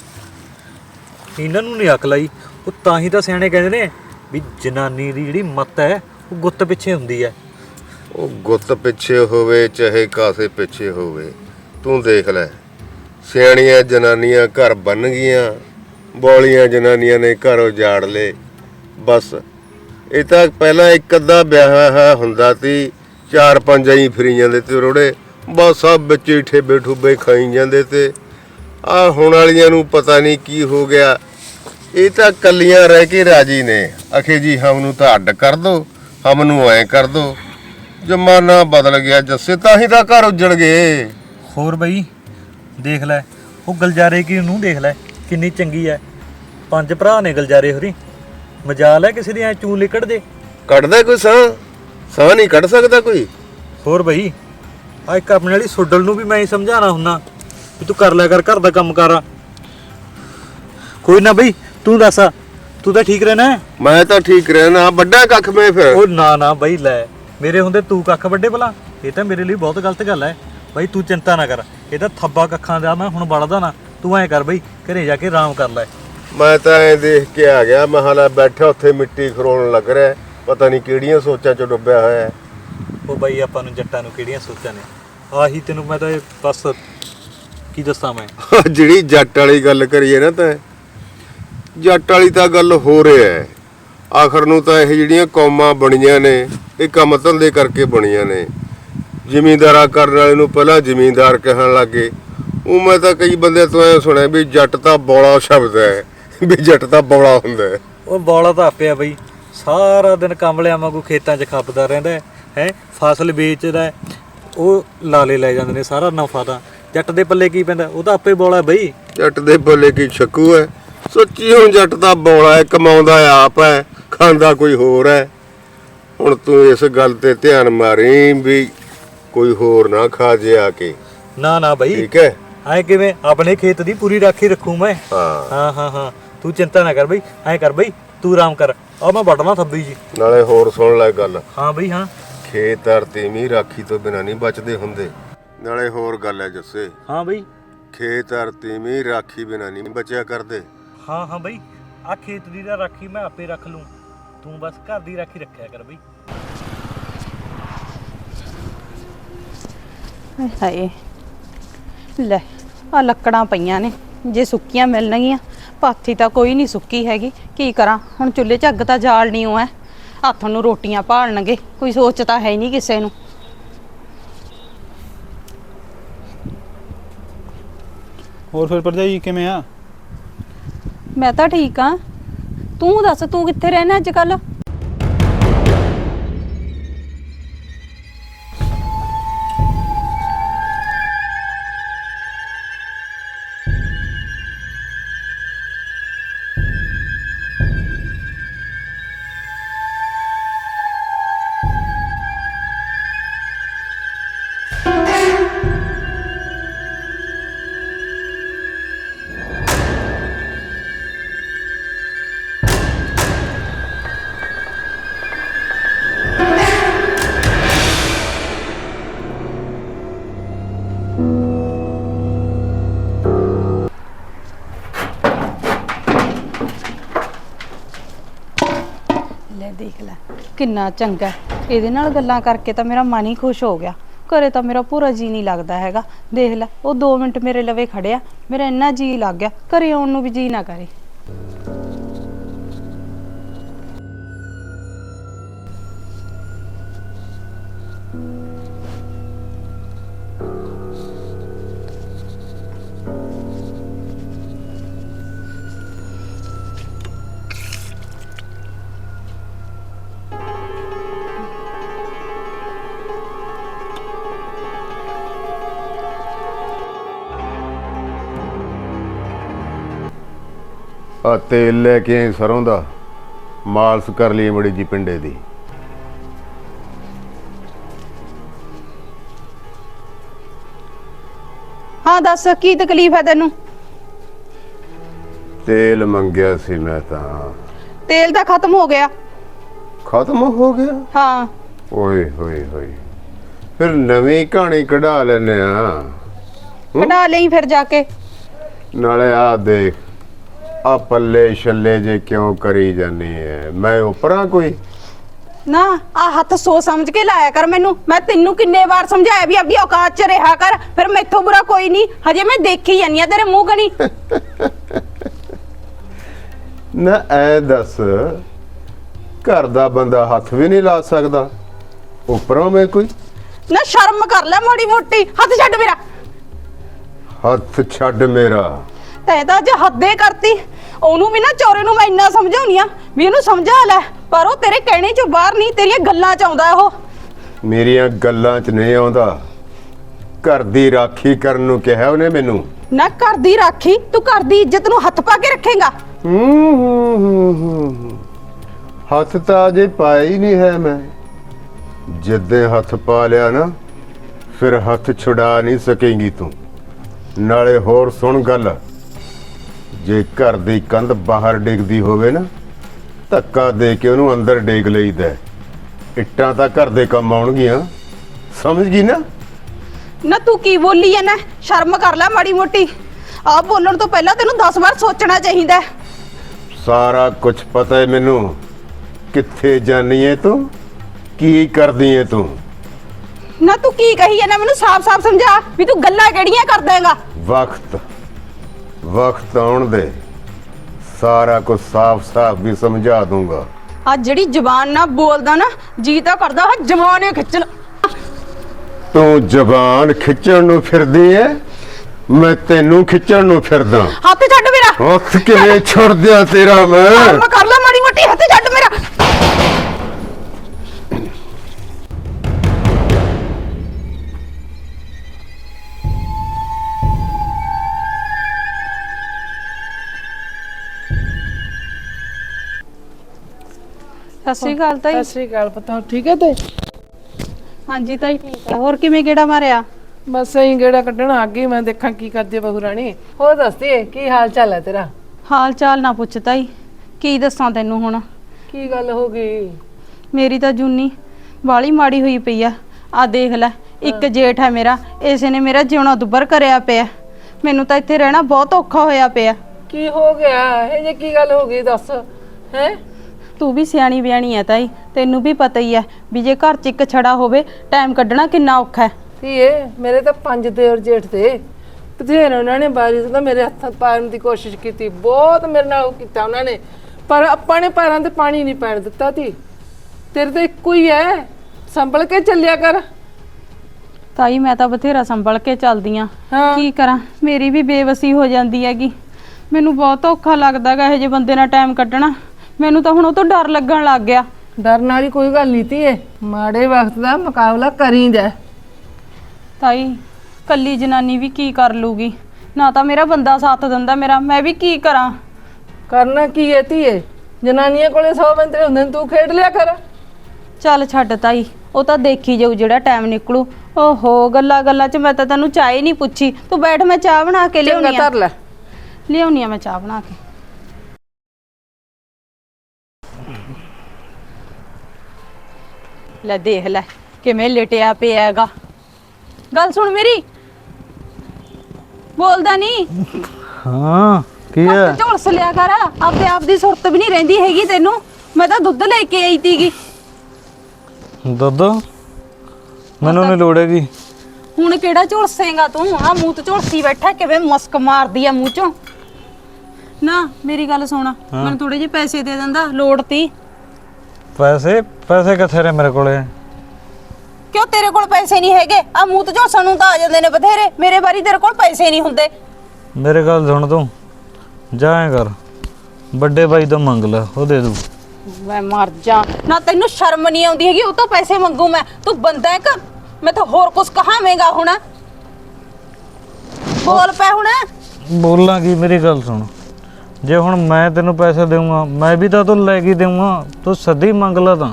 ਇਹਨਾਂ ਨੂੰ ਨਹੀਂ ਅਕਲ ਆਈ ਉਹ ਤਾਂ ਹੀ ਤਾਂ ਸਿਆਣੇ ਕਹਿੰਦੇ ਨੇ ਵੀ ਜਨਾਨੀ ਦੀ ਜਿਹੜੀ ਮੱਤ ਹੈ ਉਹ ਗੁੱਤ ਪਿੱਛੇ ਹੁੰਦੀ ਹੈ। ਉਹ ਗੁੱਤ ਪਿੱਛੇ ਹੋਵੇ ਚਾਹੇ ਕਾਸੇ ਪਿੱਛੇ ਹੋਵੇ। ਤੂੰ ਦੇਖ ਲੈ ਸਿਆਣੀਆਂ ਜਨਾਨੀਆਂ ਘਰ ਬਣ ਗਈਆਂ ਬੋਲੀਆਂ ਜਨਾਨੀਆਂ ਨੇ ਘਰ ਉਜਾੜ ਲਏ। ਬਸ ਇਹ ਤਾਂ ਪਹਿਲਾਂ ਇੱਕ ਅੱਧਾ ਵਿਆਹ ਹੁੰਦਾ ਸੀ ਚਾਰ ਪੰਜ ਆਈ ਫਰੀ ਜਾਂਦੇ ਤੇ ਰੋੜੇ। ਬਸ ਸਭ ਬੱਚੇ ਠੇਬੇ ਠੁੱਬੇ ਖਾਈ ਜਾਂਦੇ ਤੇ ਆ ਹੁਣ ਵਾਲੀਆਂ ਨੂੰ ਪਤਾ ਨਹੀਂ ਕੀ ਹੋ ਗਿਆ। ਇਹ ਤਾਂ ਕੱਲੀਆਂ ਰਹਿ ਕੇ ਰਾਜੀ ਨੇ। ਅਖੇ ਜੀ ਹਮ ਨੂੰ ਤਾਂ ਅੱਡ ਕਰ ਦੋ ਹਮ ਨੂੰ ਐ ਕਰ ਦੋ। ਜ਼ਮਾਨਾ ਬਦਲ ਗਿਆ ਜੱਸੇ ਤਾਂ ਹੀ ਤਾਂ ਘਰ ਉੱਜੜ ਗਏ। ਹੋਰ ਬਈ ਦੇਖ ਲੈ ਉਹ ਗਲਜਾਰੇ ਕੀ ਨੂੰ ਦੇਖ ਲੈ ਕਿੰਨੀ ਚੰਗੀ ਹੈ ਪੰਜ ਭਰਾ ਨੇ ਗਲਜਾਰੇ ਹੋਰੀ। ਮਜਾਲ ਹੈ ਕਿਸੇ ਦੀ ਐ ਚੂੰ ਲਿਕੜ ਦੇ ਕੱਢਦਾ ਕੋਈ ਸਾਹ? ਸਾਹ ਨਹੀਂ ਕੱਢ ਸਕਦਾ ਕੋਈ? ਹੋਰ ਬਈ ਆ ਇੱਕ ਆਪਣੇ ਵਾਲੀ ਸੁੱਡਲ ਨੂੰ ਵੀ ਮੈਂ ਹੀ ਸਮਝਾਣਾ ਹੁੰਨਾ ਵੀ ਤੂੰ ਕਰ ਲਿਆ ਕਰ ਘਰ ਦਾ ਕੰਮ ਕਰ। ਕੋਈ ਨਾ ਬਈ ਤੂੰ ਦੱਸ ਤੂੰ ਤਾਂ ਠੀਕ ਰਹਿਣਾ ਹੈ? ਮੈਂ ਤਾਂ ਠੀਕ ਰਹਿਣਾ ਵੱਡਾ ਕੱਖ ਮੈਂ ਫਿਰ। ਉਹ ਨਾ ਨਾ ਬਈ ਲੈ ਮੇਰੇ ਹੁੰਦੇ ਤੂੰ ਕੱਖ ਵੱਡੇ ਭਲਾ। ਇਹ ਤਾਂ ਮੇਰੇ ਲਈ ਬਹੁਤ ਗਲਤ ਗੱਲ ਹੈ। ਬਈ ਤੂੰ ਚਿੰਤਾ ਨਾ ਕਰ। ਇਹ ਤਾਂ ਥੱਬਾ ਕੱਖਾਂ ਦਾ ਮੈਂ ਹੁਣ ਵੜਦਾ ਨਾ ਤੂੰ ਐ ਕਰ ਬਈ ਘਰੇ ਜਾ ਕੇ ਆਰਾਮ ਕਰ ਲੈ। ਮੈਂ ਤਾਂ ਐ ਦੇਖ ਕੇ ਆ ਗਿਆ ਮੈਂ ਹਾਲਾ ਬੈਠਾ ਉੱਥੇ ਮਿੱਟੀ ਖਰੋਣ ਲੱਗ ਰਿਹਾ ਪਤਾ ਨਹੀਂ ਕਿਹੜੀਆਂ ਸੋਚਾਂ 'ਚ ਡੁੱਬਿਆ ਹੋਇਆ ਹੈ। ਉਹ ਬਈ ਆਪਾਂ ਨੂੰ ਜੱਟਾਂ ਨੂੰ ਕਿਹੜੀਆਂ ਸੋਚਾਂ ਨੇ। ਆਹੀ ਤੈਨੂੰ ਮੈਂ ਤਾਂ ਇਹ ਬਸ ਕੀ ਦੱਸਾਂ ਮੈਂ? ਜਿਹੜੀ ਜੱਟ ਵਾਲੀ ਗੱਲ ਕਰੀਏ ਨਾ ਤਾਂ ਜੱਟ ਵਾਲੀ ਤਾਂ ਗੱਲ ਹੋ ਰਿਹਾ ਹੈ। ਆਖਰ ਨੂੰ ਤਾਂ ਇਹ ਜਿਹੜੀਆਂ ਕੌਮਾਂ ਬਣੀਆਂ ਨੇ ਇਹ ਕੰਮ ਧੰਦੇ ਕਰਕੇ ਬਣੀਆਂ ਨੇ। ਜ਼ਿਮੀਂਦਾਰਾ ਕਰਨ ਵਾਲੇ ਨੂੰ ਪਹਿਲਾਂ ਜ਼ਿਮੀਂਦਾਰ ਕਹਿਣ ਲੱਗੇ। ਉਹ ਮੈਂ ਤਾਂ ਕਈ ਬੰਦੇ ਤੋਂ ਐ ਸੁਣਿਆ ਵੀ ਜੱਟ ਤਾਂ ਬੌਲਾ ਸ਼ਬਦ ਹੈ ਵੀ ਜੱਟ ਤਾਂ ਬੌਲਾ ਹੁੰਦਾ ਹੈ। ਉਹ ਬੌਲਾ ਤਾਂ ਆਪਿਆ ਬਈ ਸਾਰਾ ਦਿਨ ਕਮਲਿਆਂ ਵਾਂਗੂ ਖੇਤਾਂ 'ਚ ਖੱਪਦਾ ਰਹਿੰਦਾ ਹੈ? ਫਸਲ ਵੇਚਦਾ ਉਹ ਲਾਲੇ ਲੈ ਜਾਂਦੇ ਨੇ ਸਾਰਾ ਨਫਾ ਤਾਂ। ਜੱਟ ਦੇ ਪੱਲੇ ਕੀ ਪੈਂਦਾ? ਉਹ ਤਾਂ ਆਪੇ ਬੌਲਾ ਬਈ। ਜੱਟ ਦੇ ਬੋਲੇ ਕੀ ਛੱਕੂ ਹੈ? ਸੱਚੀ ਹੁਣ ਜੱਟ ਦਾ ਬੌਲਾ ਹੈ ਕਮਾਉਂਦਾ ਆਪ ਹੈ ਖਾਂਦਾ ਕੋਈ ਹੋਰ ਹੈ। ਹੁਣ ਤੂੰ ਇਸ ਗੱਲ ਤੇ ਧਿਆਨ ਮਾਰੀ ਵੀ ਕੋਈ ਹੋਰ ਨਾ ਖਾ ਜੇ ਆ ਕੇ। ਨਾ ਨਾ ਬਈ। ਠੀਕ ਹੈ? ਐ ਕਿਵੇਂ? ਆਪਣੇ ਖੇਤ ਦੀ ਪੂਰੀ ਰਾਖੀ ਰੱਖੂ ਮੈਂ। ਹਾਂ। ਹਾਂ ਹਾਂ ਹਾਂ। ਤੂੰ ਚਿੰਤਾ ਨਾ ਕਰ ਬਈ। ਐ ਕਰ ਬਈ ਤੂੰ ਆਰਾਮ ਕਰ। ਆ ਮੈਂ ਵਟਣਾ ਥੱਬੀ ਜੀ। ਨਾਲੇ ਹੋਰ ਸੁਣ ਲੈ ਗੱਲ। ਹਾਂ ਬਈ ਹਾਂ। ਖੇਤ ਅਰਤੀਮੀ ਰਾਖੀ ਤੋਂ ਬਿਨਾਂ ਨਹੀਂ ਬਚਦੇ ਹੁੰਦੇ। ਨਾਲੇ ਹੋਰ ਗੱਲ ਹੈ ਜੱਸੇ। ਹਾਂ ਬਈ। ਖੇਤ ਅਰਤੀਮੀ ਰਾਖੀ ਬਿਨਾਂ ਨਹੀਂ ਬਚਿਆ ਕਰਦੇ। ਹਾਂ ਹਾਂ ਬਈ। ਆ ਖੇਤ ਦੀ ਤਾਂ ਰਾਖੀ ਮੈਂ ਆਪੇ ਰੱਖ ਲੂੰ। ਤੂੰ ਬਸ ਘਰ ਦੀ ਰਾਖੀ ਰੱਖਿਆ ਕਰ ਬਈ। ਹਾਏ ਹਾਏ। ਲੈ ਆ ਲੱਕੜਾਂ ਪਈਆਂ ਨੇ। ਜੇ ਸੁੱਕੀਆਂ ਮਿਲਣਗੀਆਂ ਪਾਥੀ ਤਾਂ ਕੋਈ ਨਹੀਂ ਸੁੱਕੀ ਹੈਗੀ। ਕੀ ਕਰਾਂ? ਹੁਣ ਚੁੱਲ੍ਹੇ 'ਚ ਅੱਗ ਤਾਂ ਜਾਲਣੀ ਓ ਐ। ਹੱਥ ਨੂੰ ਰੋਟੀਆਂ ਭਾਲਣਗੇ। ਕੋਈ ਸੋਚ ਤਾਂ ਹੈ ਨਹੀਂ ਕਿਸੇ ਨੂੰ। ਹੋਰ ਫਿਰ ਭਰਜਾਈ ਕਿਵੇਂ ਆ? ਮੈਂ ਤਾਂ ਠੀਕ ਆ। ਤੂੰ ਦੱਸ ਤੂੰ ਕਿੱਥੇ ਰਹਿਣਾ ਅੱਜ ਕੱਲ ਕਿੰਨਾ ਚੰਗਾ ਹੈ। ਇਹਦੇ ਨਾਲ ਗੱਲਾਂ ਕਰਕੇ ਤਾਂ ਮੇਰਾ ਮਨ ਹੀ ਖੁਸ਼ ਹੋ ਗਿਆ। ਘਰੇ ਤਾਂ ਮੇਰਾ ਪੂਰਾ ਜੀ ਨਹੀਂ ਲੱਗਦਾ ਹੈਗਾ। ਦੇਖ ਲੈ, ਉਹ 2 ਮਿੰਟ ਮੇਰੇ ਲਵੇ ਖੜਿਆ। ਮੇਰਾ ਇੰਨਾ ਜੀ ਲੱਗ ਗਿਆ। ਘਰੇ ਆਉਣ ਨੂੰ ਵੀ ਜੀ ਨਾ ਕਰੇ। ਆ ਤੇਲ ਲੈ ਕੇ ਆਈ ਸਰੋਂ ਦਾ। ਮਾਲਸ਼ ਕਰ ਲਈ ਮੜੀ ਜੀ ਪਿੰਡੇ ਦੀ। ਹਾਂ ਦੱਸ ਕੀ ਤਕਲੀਫ ਹੈ ਤੈਨੂੰ? ਤੇਲ ਮੰਗਿਆ ਸੀ ਮੈਂ ਤਾਂ। ਤੇਲ ਤਾਂ ਖਤਮ ਹੋ ਗਿਆ। ਖਤਮ ਹੋ ਗਿਆ? ਹਾਂ। ਓਏ ਹੋਏ ਹੋਏ। ਫਿਰ ਨਵੀਂ ਕਹਾਣੀ ਕਢਾ ਲੈਨੇ ਆ ਕਢਾ ਲਈ ਫਿਰ ਜਾ ਕੇ। ਨਾਲੇ ਆ ਦੇਖ। ਆ ਪੱਲੇ ਛੱਲੇ ਜੇ ਕਿਉਂ ਕਰੀ ਜਾਨੀ ਐ? ਮੈਂ ਉਪਰਾਂ ਕੋਈ? ਨਾ ਆ ਹੱਥ ਸੋ ਸਮਝ ਕੇ ਲਾਇਆ ਕਰ ਮੈਨੂੰ। ਮੈਂ ਤੈਨੂੰ ਕਿੰਨੇ ਵਾਰ ਸਮਝਾਇਆ ਵੀ ਆਪਣੀ ਔਕਾਤ 'ਚ ਰਿਹਾ ਕਰ ਫਿਰ ਮੈਥੋਂ ਬੁਰਾ ਕੋਈ ਨਹੀਂ। ਹਜੇ ਮੈਂ ਦੇਖੀ ਜਾਨੀ ਆ ਤੇਰੇ ਮੂੰਹ ਗਣੀ [LAUGHS] ਨਾ ਐ ਦੱਸ। ਘਰ ਦਾ ਬੰਦਾ ਹੱਥ ਵੀ ਨਹੀਂ ਲਾ ਸਕਦਾ। ਉਪਰੋਂ ਮੈਂ ਕੋਈ? ਨਾ ਸ਼ਰਮ ਕਰ ਲੈ ਮਾੜੀ ਮੋਟੀ। ਹੱਥ ਛੱਡ ਮੇਰਾ। ਹੱਥ ਛੱਡ ਮੇਰਾ। ਤੈਂ ਤਾਂ ਅੱਜ ਹੱਦੇ ਕਰਤੀ। ਉਹਨੂੰ ਵੀ ਨਾ ਚੋਰੇ ਨੂੰ ਮੈਂ ਇੰਨਾ ਸਮਝਾਉਣੀ ਆ ਵੀ ਇਹਨੂੰ ਸਮਝਾ ਲੈ ਪਰ ਉਹ ਤੇਰੇ ਕਹਿਣੇ ਚੋਂ ਬਾਹਰ ਨਹੀਂ ਤੇਰੀਆਂ ਗੱਲਾਂ ਚ ਆਉਂਦਾ ਉਹ। ਮੇਰੀਆਂ ਗੱਲਾਂ 'ਚ ਨਹੀਂ ਆਉਂਦਾ। ਘਰ ਦੀ ਰਾਖੀ ਕਰਨ ਨੂੰ ਕਿਹਾ ਉਹਨੇ ਮੈਨੂੰ। ਨਾ ਘਰ ਦੀ ਰਾਖੀ ਤੂੰ ਘਰ ਦੀ ਇੱਜ਼ਤ ਨੂੰ ਹੱਥ ਪਾ ਕੇ ਰੱਖੇਗਾ। ਹੂੰ, ਹੂੰ, ਹੂੰ, ਹੂੰ, ਹੂੰ। ਹੱਥ ਤਾਂ ਅਜੇ ਪਾਇਆ ਹੀ ਨਹੀਂ ਹੈ ਮੈਂ। ਜਿੱਦੇ ਹੱਥ ਪਾ ਲਿਆ ਨਾ ਫਿਰ ਹੱਥ ਛੁਡਾ ਨਹੀਂ ਸਕੇਂਗੀ ਤੂੰ। ਨਾਲੇ ਹੋਰ ਸੁਣ ਗੱਲ। ਜੇ ਘਰ ਦੀ ਕੰਧ ਬਾਹਰ ਡਿੱਗਦੀ ਹੋਵੇ ਨਾ ਧੱਕਾ ਦੇ ਕੇ ਉਹਨੂੰ ਅੰਦਰ ਡੇਗ ਲਈਦਾ ਹੈ। ਇੱਟਾਂ ਤਾਂ ਘਰ ਦੇ ਕੰਮ ਆਉਣਗੀਆਂ। ਸਮਝ ਗਈ ਨਾ? ਨਾ ਤੂੰ ਕੀ ਬੋਲੀ ਐ ਨਾ ਸ਼ਰਮ ਕਰ ਲੈ ਮਾੜੀ ਮੋਟੀ। ਆ ਬੋਲਣ ਤੋਂ ਪਹਿਲਾਂ ਤੈਨੂੰ 10 ਵਾਰ ਸੋਚਣਾ ਚਾਹੀਦਾ ਹੈ। ਸਾਰਾ ਕੁਝ ਪਤਾ ਹੈ ਮੈਨੂੰ। ਕਿੱਥੇ ਜਾਨੀ ਹੈ ਤੂੰ? ਕੀ ਕਰਦੀ ਹੈ ਤੂੰ? ਨਾ ਤੂੰ ਕੀ ਕਹੀ ਐ ਨਾ ਮੈਨੂੰ ਸਾਫ਼-ਸਾਫ਼ ਸਮਝਾ ਵੀ ਤੂੰ ਗੱਲਾਂ ਕਿਹੜੀਆਂ ਕਰ ਦੇਂਗਾ ਵਕਤ। ਵਕਤ ਆਉਣ ਦੇ ਸਾਰਾ ਕੁਝ ਸਾਫ਼-ਸਾਫ਼ ਵੀ ਸਮਝਾ ਦੂੰਗਾ। ਆ ਜਿਹੜੀ ਜ਼ਬਾਨ ਨਾਲ ਬੋਲਦਾ ਨਾ ਜੀ ਤਾਂ ਕਰਦਾ ਹੈ ਜਮਾਨੇ ਖਿੱਚ ਲ- ਤੂੰ ਜ਼ਬਾਨ ਖਿੱਚਣ ਨੂੰ ਫਿਰਦੀ ਐ? ਮੈਂ ਤੈਨੂੰ ਖਿੱਚਣ ਨੂੰ ਫਿਰਦਾ। ਹੱਥ ਛੱਡ ਮੇਰਾ। ਹੱਥ ਕਿਵੇਂ ਛੁੱਟ ਦਿਆਂ ਤੇਰਾ ਮੈਂ? ਸ਼ਰਮ ਕਰ ਲੈ ਮਾੜੀ ਮੋਟੀ ਹੱਥ ਛੱਡ ਮੇਰਾ। ਸਤਿ ਸ਼੍ਰੀ ਅਕਾਲ ਤਾਈ। ਸਤਿ ਸ੍ਰੀ ਅਕਾਲ ਪਤਾ ਠੀਕ ਹੈ ਤੇ ਹਾਂਜੀ ਤਾਈ ਹੋਰ ਕਿਵੇਂ ਗੇੜਾ ਮਾਰਿਆ? ਬਸ ਐਂ ਗੇੜਾ ਕੱਢਣਾ ਆ ਗਈ ਮੈਂ ਦੇਖਾਂ ਕੀ ਕਰਦੀ ਬਹੂ ਰਾਣੀ। ਹੋਰ ਦੱਸਦੀ ਕੀ ਹਾਲ ਚਾਲ ਹੈ ਤੇਰਾ? ਹਾਲ ਚਾਲ ਨਾ ਪੁੱਛ ਤਾਈ ਕੀ ਦੱਸਾਂ ਤੈਨੂੰ ਹੁਣ? ਕੀ ਗੱਲ ਹੋ ਗਈ? ਮੇਰੀ ਤਾਂ ਜੂਨੀ ਵਾਲੀ ਮਾੜੀ ਹੋਈ ਪਈ ਆ। ਆ ਦੇਖ ਲੈ ਇੱਕ ਜੇਠ ਹੈ ਮੇਰਾ ਇਸੇ ਨੇ ਮੇਰਾ ਜਿਉਣਾ ਦੁੱਬਰ ਕਰਿਆ ਪਿਆ। ਮੈਨੂੰ ਤਾਂ ਇੱਥੇ ਰਹਿਣਾ ਬਹੁਤ ਔਖਾ ਹੋਇਆ ਪਿਆ। ਕੀ ਹੋ ਗਿਆ? ਇਹ ਜੇ ਕੀ ਗੱਲ ਹੋ ਗਈ ਦੱਸ ਹੈ? ਤੂੰ ਵੀ ਸਿਆਣੀ ਬਿਆਣੀ ਹੈ ਤਾਈ ਤੈਨੂੰ ਵੀ ਪਤਾ ਹੀ ਹੈ ਵੀ ਜੇ ਘਰ 'ਚ ਇੱਕ ਛੜਾ ਹੋਵੇ ਟਾਈਮ ਕੱਢਣਾ ਕਿੰਨਾ ਔਖਾ ਹੈ ਧੀਏ ਮੇਰੇ ਤਾਂ ਪੰਜ ਦੇਵਰ ਜੇਠ ਤੇ ਬਥੇਰੇ ਉਹਨਾਂ ਨੇ ਬਾਰੀ ਤੋਂ ਮੇਰੇ ਹੱਥਾਂ ਪਾਉਣ ਦੀ ਕੋਸ਼ਿਸ਼ ਕੀਤੀ ਬਹੁਤ ਮੇਰੇ ਨਾਲ ਉਹ ਕੀਤਾ ਉਹਨਾਂ ਨੇ। ਪਰ ਆਪਾਂ ਨੇ ਪੈਰਾਂ ਤੇ ਪਾਣੀ ਨਹੀਂ ਪੈਣ ਦਿੱਤਾ ਤੀ ਤੇਰੇ ਤਾਂ ਇੱਕੋ ਹੀ ਹੈ ਸੰਭਲ ਕੇ ਚੱਲਿਆ ਕਰ। ਤਾਈ ਮੈਂ ਤਾਂ ਬਥੇਰਾ ਸੰਭਲ ਕੇ ਚੱਲਦੀ ਆ। ਹਾਂ। ਕੀ ਕਰਾਂ ਮੇਰੀ ਵੀ ਬੇਵਸੀ ਹੋ ਜਾਂਦੀ ਹੈਗੀ। ਮੈਨੂੰ ਬਹੁਤ ਔਖਾ ਲੱਗਦਾਗਾ ਇਹ ਜੇ ਬੰਦੇ ਨਾਲ ਟਾਈਮ ਕੱਢਣਾ। ਮੈਨੂੰ ਤਾਂ ਹੁਣ ਉਹ ਤੋਂ ਡਰ ਲੱਗਣ ਲੱਗ ਗਿਆ। ਡਰਨ ਵਾਲੀ ਕੋਈ ਗੱਲ ਨਹੀਂ ਧੀਏ ਮਾੜੇ ਵਕਤ ਦਾ ਮੁਕਾਬਲਾ ਕਰੀ ਜਾ। ਤਾਈ ਕੱਲੀ ਜਨਾਨੀ ਵੀ ਕੀ ਕਰ ਲੂਗੀ? ਨਾ ਤਾਂ ਮੇਰਾ ਬੰਦਾ ਸਾਥ ਦਿੰਦਾ ਮੇਰਾ ਮੈਂ ਵੀ ਕੀ ਕਰਾਂ? ਕਰਨਾ ਕੀ ਹੈ ਧੀਏ? ਜਨਾਨੀਆਂ ਕੋਲੇ 100 ਬੰਦੇ ਹੁੰਦੇ ਨੇ ਤੂੰ ਖੇਡ ਲਿਆ ਕਰ। ਚੱਲ ਛੱਡ ਤਾਈ ਉਹ ਤਾਂ ਦੇਖੀ ਜਾਊ ਜਿਹੜਾ ਟਾਈਮ ਨਿਕਲੂ। ਓਹੋ ਗੱਲਾਂ ਗੱਲਾਂ 'ਚ ਮੈਂ ਤਾਂ ਤੈਨੂੰ ਚਾਹ ਹੀ ਨਹੀਂ ਪੁੱਛੀ। ਤੂੰ ਬੈਠ ਮੈਂ ਚਾਹ ਬਣਾ ਕੇ ਚੰਗਾ ਲਿਆਉਣੀ ਆ। ਧਰ ਲੈ। ਲਿਆਉਣੀ ਆ ਮੈਂ ਚਾਹ ਬਣਾ ਕੇ। ਲੈ ਦੇਖ ਲੈ ਕਿਵੇਂ ਲਟਿਆ ਪਿਆ ਹੈਗਾ ਗੱਲ ਸੁਣ ਮੇਰੀ। ਬੋਲਦਾ ਨਹੀਂ ਹਾਂ ਕੀ ਹੈ? ਝੋਲਸ ਲਿਆ ਕਰ ਆਪਦੇ ਆਪ ਦੀ ਸੁਰਤ ਵੀ ਨਹੀਂ ਰਹਿੰਦੀ ਹੈਗੀ ਤੈਨੂੰ। ਮੈਂ ਤਾਂ ਦੁੱਧ ਲੈ ਕੇ ਆਈ ਤੀਗੀ। ਦੁੱਧ? ਮੈਨੂੰ ਨਹੀਂ ਲੋੜ ਹੈਗੀ। ਹੁਣ ਕਿਹੜਾ ਝੋਲਸੇਗਾ ਤੂੰ? ਆ ਮੂੰਹ ਤੇ ਝੋਲਸੀ ਬੈਠਾ ਕਿਵੇਂ ਮਸਕ ਮਾਰਦੀ ਆ ਮੂੰਹ ਚੋਂ। ਨਾ ਮੇਰੀ ਗੱਲ ਸੁਣ। ਮੈਨੂੰ ਥੋੜੇ ਜਿਹੇ ਪੈਸੇ ਦੇ ਦਿੰਦਾ ਲੋੜ ਤੀ। ਪੈਸੇ ਪੈਸੇ ਕਿੱਥੇ ਨੇ ਮੇਰੇ ਕੋਲੇ? ਕਿਉਂ ਤੇਰੇ ਕੋਲ ਪੈਸੇ ਨਹੀਂ ਹੈਗੇ? ਆ ਮੂੰਹ ਤੇ ਝੋਲਸਣ ਨੂੰ ਤਾਂ ਆ ਜਾਂਦੇ ਨੇ ਬਥੇਰੇ। ਮੇਰੇ ਵਾਰੀ ਤੇਰੇ ਕੋਲ ਪੈਸੇ ਨਹੀਂ ਹੁੰਦੇ। ਮੇਰੇ ਗੱਲ ਸੁਣ ਤੂੰ। ਜਾਏ ਕਰ। ਵੱਡੇ ਭਾਈ ਤੋਂ ਮੰਗ ਲੈ ਉਹ ਦੇ ਦੂ ਮੈਂ ਮਰ ਜਾ। ਨਾ ਤੈਨੂੰ ਸ਼ਰਮ ਨਹੀਂ ਆਉਂਦੀ ਹੈਗੀ ਉਹ ਤੋਂ ਪੈਸੇ ਮੰਗੂ ਮੈਂ। ਤੂੰ ਬੰਦਾ ਹੈ ਕਿ ਮੈਂ ਤਾਂ ਹੋਰ ਕੁਝ ਕਹਾਵੇਂਗਾ ਹੁਣ। ਬੋਲ ਪੈ ਹੁਣ। ਬੋਲਾਂ ਕੀ ਮੇਰੀ ਗੱਲ ਸੁਣ। ਜੇ ਹੁਣ ਮੈਂ ਤੈਨੂੰ ਪੈਸੇ ਦੇਵਾਂ ਮੈਂ ਵੀ ਤਾਂ ਤੂੰ ਲੈ ਕੇ ਦੇਵਾਂ ਤੂੰ ਸੱਦੀ ਮੰਗ ਲਾ ਤਾਂ।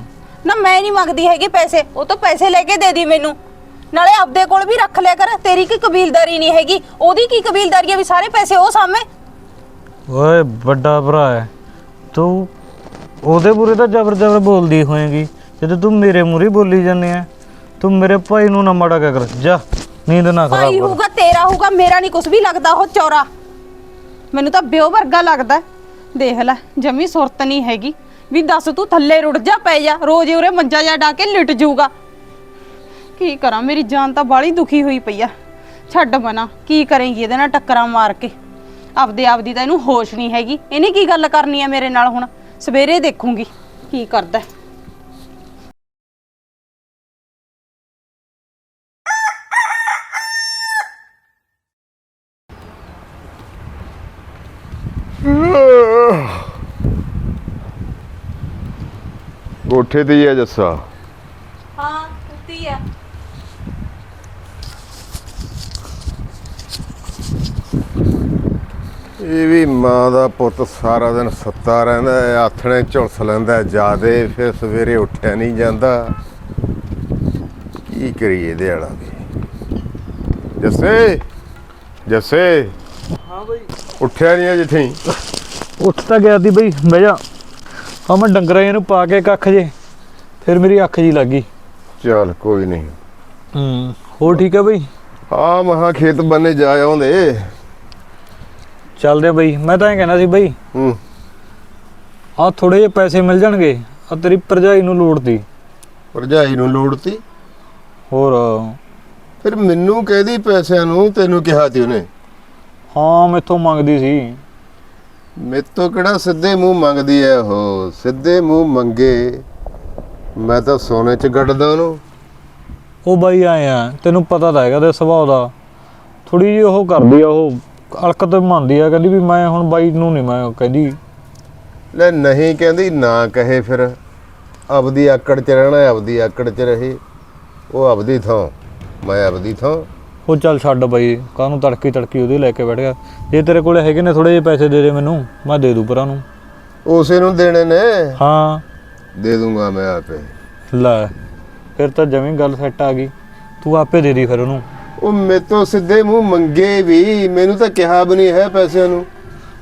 ਨਾ ਮੈਂ ਨਹੀਂ ਮੰਗਦੀ ਹੈਗੀ ਪੈਸੇ ਉਹ ਤਾਂ ਪੈਸੇ ਲੈ ਕੇ ਦੇ ਦੀ ਮੈਨੂੰ। ਨਾਲੇ ਆਪਦੇ ਕੋਲ ਵੀ ਰੱਖ ਲਿਆ ਕਰ ਤੇਰੀ ਕੀ ਕਬੀਲਦਾਰੀ ਨਹੀਂ ਹੈਗੀ ਉਹਦੀ ਕੀ ਕਬੀਲਦਾਰੀ ਹੈ ਵੀ ਸਾਰੇ ਪੈਸੇ ਉਹ ਸਾਹਮਣੇ? ਓਏ ਵੱਡਾ ਭਰਾ ਹੈ ਤੂੰ ਉਹਦੇ ਪੂਰੇ ਤਾਂ ਜ਼ਬਰ ਜ਼ਬਰ ਬੋਲਦੀ ਹੋਏਗੀ ਜਦੋਂ ਤੂੰ ਮੇਰੇ ਮੂਹਰੇ ਬੋਲੀ ਜਾਂਦੇ ਆ ਤੂੰ ਮੇਰੇ ਭਾਈ ਨੂੰ ਨਾ ਮਾੜਾ ਕਰ ਜਾ ਨੀਂਦ ਨਾ ਖਰਾਬ ਭਾਈ ਕਰ। ਹੋਊਗਾ ਤੇਰਾ ਹੋਊਗਾ ਮੇਰਾ ਨਹੀਂ ਕੁਝ ਵੀ ਲੱਗਦਾ ਉਹ ਚੌਰਾ। ਮੈਨੂੰ ਤਾਂ ਬਿਓ ਵਰਗਾ ਲੱਗਦਾ ਹੈ। ਦੇਖ ਲੈ, ਜਮੀ ਸੁਰਤ ਨਹੀਂ ਹੈਗੀ। ਵੀ ਦੱਸ ਤੂੰ ਥੱਲੇ ਰੁੜ ਜਾ, ਪੈ ਜਾ, ਰੋਜ਼ ਉਰੇ ਮੰਜਾ ਜਾ ਡਾ ਕੇ ਲਿਟ ਜਾਊਗਾ। ਕੀ ਕਰਾਂ, ਮੇਰੀ ਜਾਨ ਤਾਂ ਬਾਲੀ ਦੁਖੀ ਹੋਈ ਪਈ ਆ। ਛੱਡ ਬਣਾ ਕੀ ਕਰੇਂਗੀ ਇਹਦੇ ਨਾਲ ਟੱਕਰਾਂ ਮਾਰ ਕੇ? ਆਪਦੇ ਆਪ ਦੀ ਤਾਂ ਇਹਨੂੰ ਹੋਸ਼ ਨਹੀਂ ਹੈਗੀ। ਇਹਨੇ ਕੀ ਗੱਲ ਕਰਨੀ ਆ ਮੇਰੇ ਨਾਲ ਹੁਣ? ਸਵੇਰੇ ਦੇਖੂੰਗੀ, ਕੀ ਕਰਦਾ ਹੈ। ਕੋਠੇ ਤੇ ਹੀ ਆ ਜੱਸਾ। ਹਾਂ ਕੁੱਤੀ ਆ। ਇਹ ਵੀ ਮਾਂ ਦਾ ਪੁੱਤ ਸਾਰਾ ਦਿਨ ਸੁੱਤਾ ਰਹਿੰਦਾ ਹੈ ਆਥਣੇ ਝੁਲਸ ਲੈਂਦਾ ਹੈ ਜਿਆਦੇ ਫਿਰ ਸਵੇਰੇ ਉੱਠਿਆ ਨਹੀਂ ਜਾਂਦਾ। ਕੀ ਕਰੀਏ ਇਹਦੇ ਵਾਲਾ ਵੀ? ਜੱਸੇ ਜੱਸੇ। ਹਾਂ ਬਈ। ਉੱਠਿਆ ਨਹੀਂ ਅਜੇ ਠੀ ਉੱਠ ਤਾਂ ਗਿਆ ਸੀ ਬਈ ਬਹਿ ਜਾ। ਆ ਮੈਂ ਡੰਗਰਾਂ ਇਹਨੂੰ ਪਾ ਕੇ ਕੱਖ ਜੇ ਫਿਰ ਮੇਰੀ ਅੱਖ ਜੀ ਲੱਗੀ ਚੱਲ ਕੋਈ ਨਹੀਂ। ਹੂੰ ਹੋਰ ਠੀਕ ਹੈ ਬਈ? ਆ ਮਹਾ ਖੇਤ ਬੰਨੇ ਜਾ ਆਉਂਦੇ। ਚੱਲਦੇ ਬਈ ਮੈਂ ਤਾਂ ਇਹ ਕਹਿਣਾ ਸੀ ਬਈ ਹੂੰ। ਆ ਥੋੜੇ ਜਿਹੇ ਪੈਸੇ ਮਿਲ ਜਾਣਗੇ ਆ ਤੇਰੀ ਭਰਜਾਈ ਨੂੰ ਲੋੜ ਤੀ। ਭਰਜਾਈ ਨੂੰ ਲੋੜ ਤੀ? ਹੋਰ। ਫਿਰ ਮੈਨੂੰ ਕਹਿਦੀ ਪੈਸਿਆਂ ਨੂੰ ਤੈਨੂੰ ਕਿਹਾ ਤੀ ਉਹਨੇ। ਹਾਂ ਮੈਥੋਂ ਮੰਗਦੀ ਸੀ। ਮੇਤੋਂ ਕਿਹੜਾ ਸਿੱਧੇ ਮੂੰਹ ਮੰਗਦੀ ਐ ਉਹ? ਸਿੱਧੇ ਮੂੰਹ ਮੰਗੇ ਮੈਂ ਤਾਂ ਸੋਨੇ 'ਚ ਗੱਡਦਾ ਉਹਨੂੰ। ਉਹ ਬਾਈ ਆਏ ਆ ਤੈਨੂੰ ਪਤਾ ਤਾਂ ਹੈਗਾ ਤੇ ਸੁਭਾਅ ਦਾ। ਥੋੜੀ ਜਿਹੀ ਉਹ ਕਰਦੀ ਆ ਉਹ ਅਲਕ ਤੇ ਮੰਨਦੀ ਆ ਕਹਿੰਦੀ ਵੀ ਮੈਂ ਹੁਣ ਬਾਈ ਨੂੰ ਨਹੀਂ ਮੈਂ ਕਹਿੰਦੀ। ਲੈ ਨਹੀਂ ਕਹਿੰਦੀ ਨਾ ਕਹੇ ਫਿਰ। ਆਪਦੀ ਆਕੜ 'ਚ ਰਹਿਣਾ ਆਪਦੀ ਆਕੜ 'ਚ ਰਹੇ। ਉਹ ਆਪਦੀ ਥਾਂ ਮੈਂ ਆਪਦੀ ਥਾਂ। ਉਹ ਚੱਲ ਛੱਡ ਬਾਈ ਕਾਹਨੂੰ ਤੜਕੀ ਤੜਕੀ ਉਹਦੇ ਲੈ ਕੇ ਬੈਠ ਗਿਆ। ਜੇ ਤੇਰੇ ਕੋਲੇ ਹੈਗੇ ਨੇ ਥੋੜੇ ਜਿਹੇ ਪੈਸੇ ਦੇ ਦੇ ਮੈਨੂੰ ਮੈਂ ਦੇ ਦੂ ਪਰਾਂ ਨੂੰ। ਉਸੇ ਨੂੰ ਦੇਣੇ ਨੇ? ਹਾਂ। ਦੇ ਦੂੰਗਾ ਮੈਂ ਆਪੇ। ਲੈ ਫਿਰ ਤਾਂ ਜਮੀ ਗੱਲ ਸੈੱਟ ਆ ਗਈ। ਤੂੰ ਆਪੇ ਦੇ ਦੀ ਫਿਰ ਉਹਨੂੰ। ਉਹ ਮੇਤੋਂ ਸਿੱਧੇ ਮੂੰਹ ਮੰਗੇ ਵੀ ਮੈਨੂੰ ਤਾਂ ਕਿਹਾ ਵੀ ਨਹੀਂ ਹੈ ਪੈਸਿਆਂ ਨੂੰ।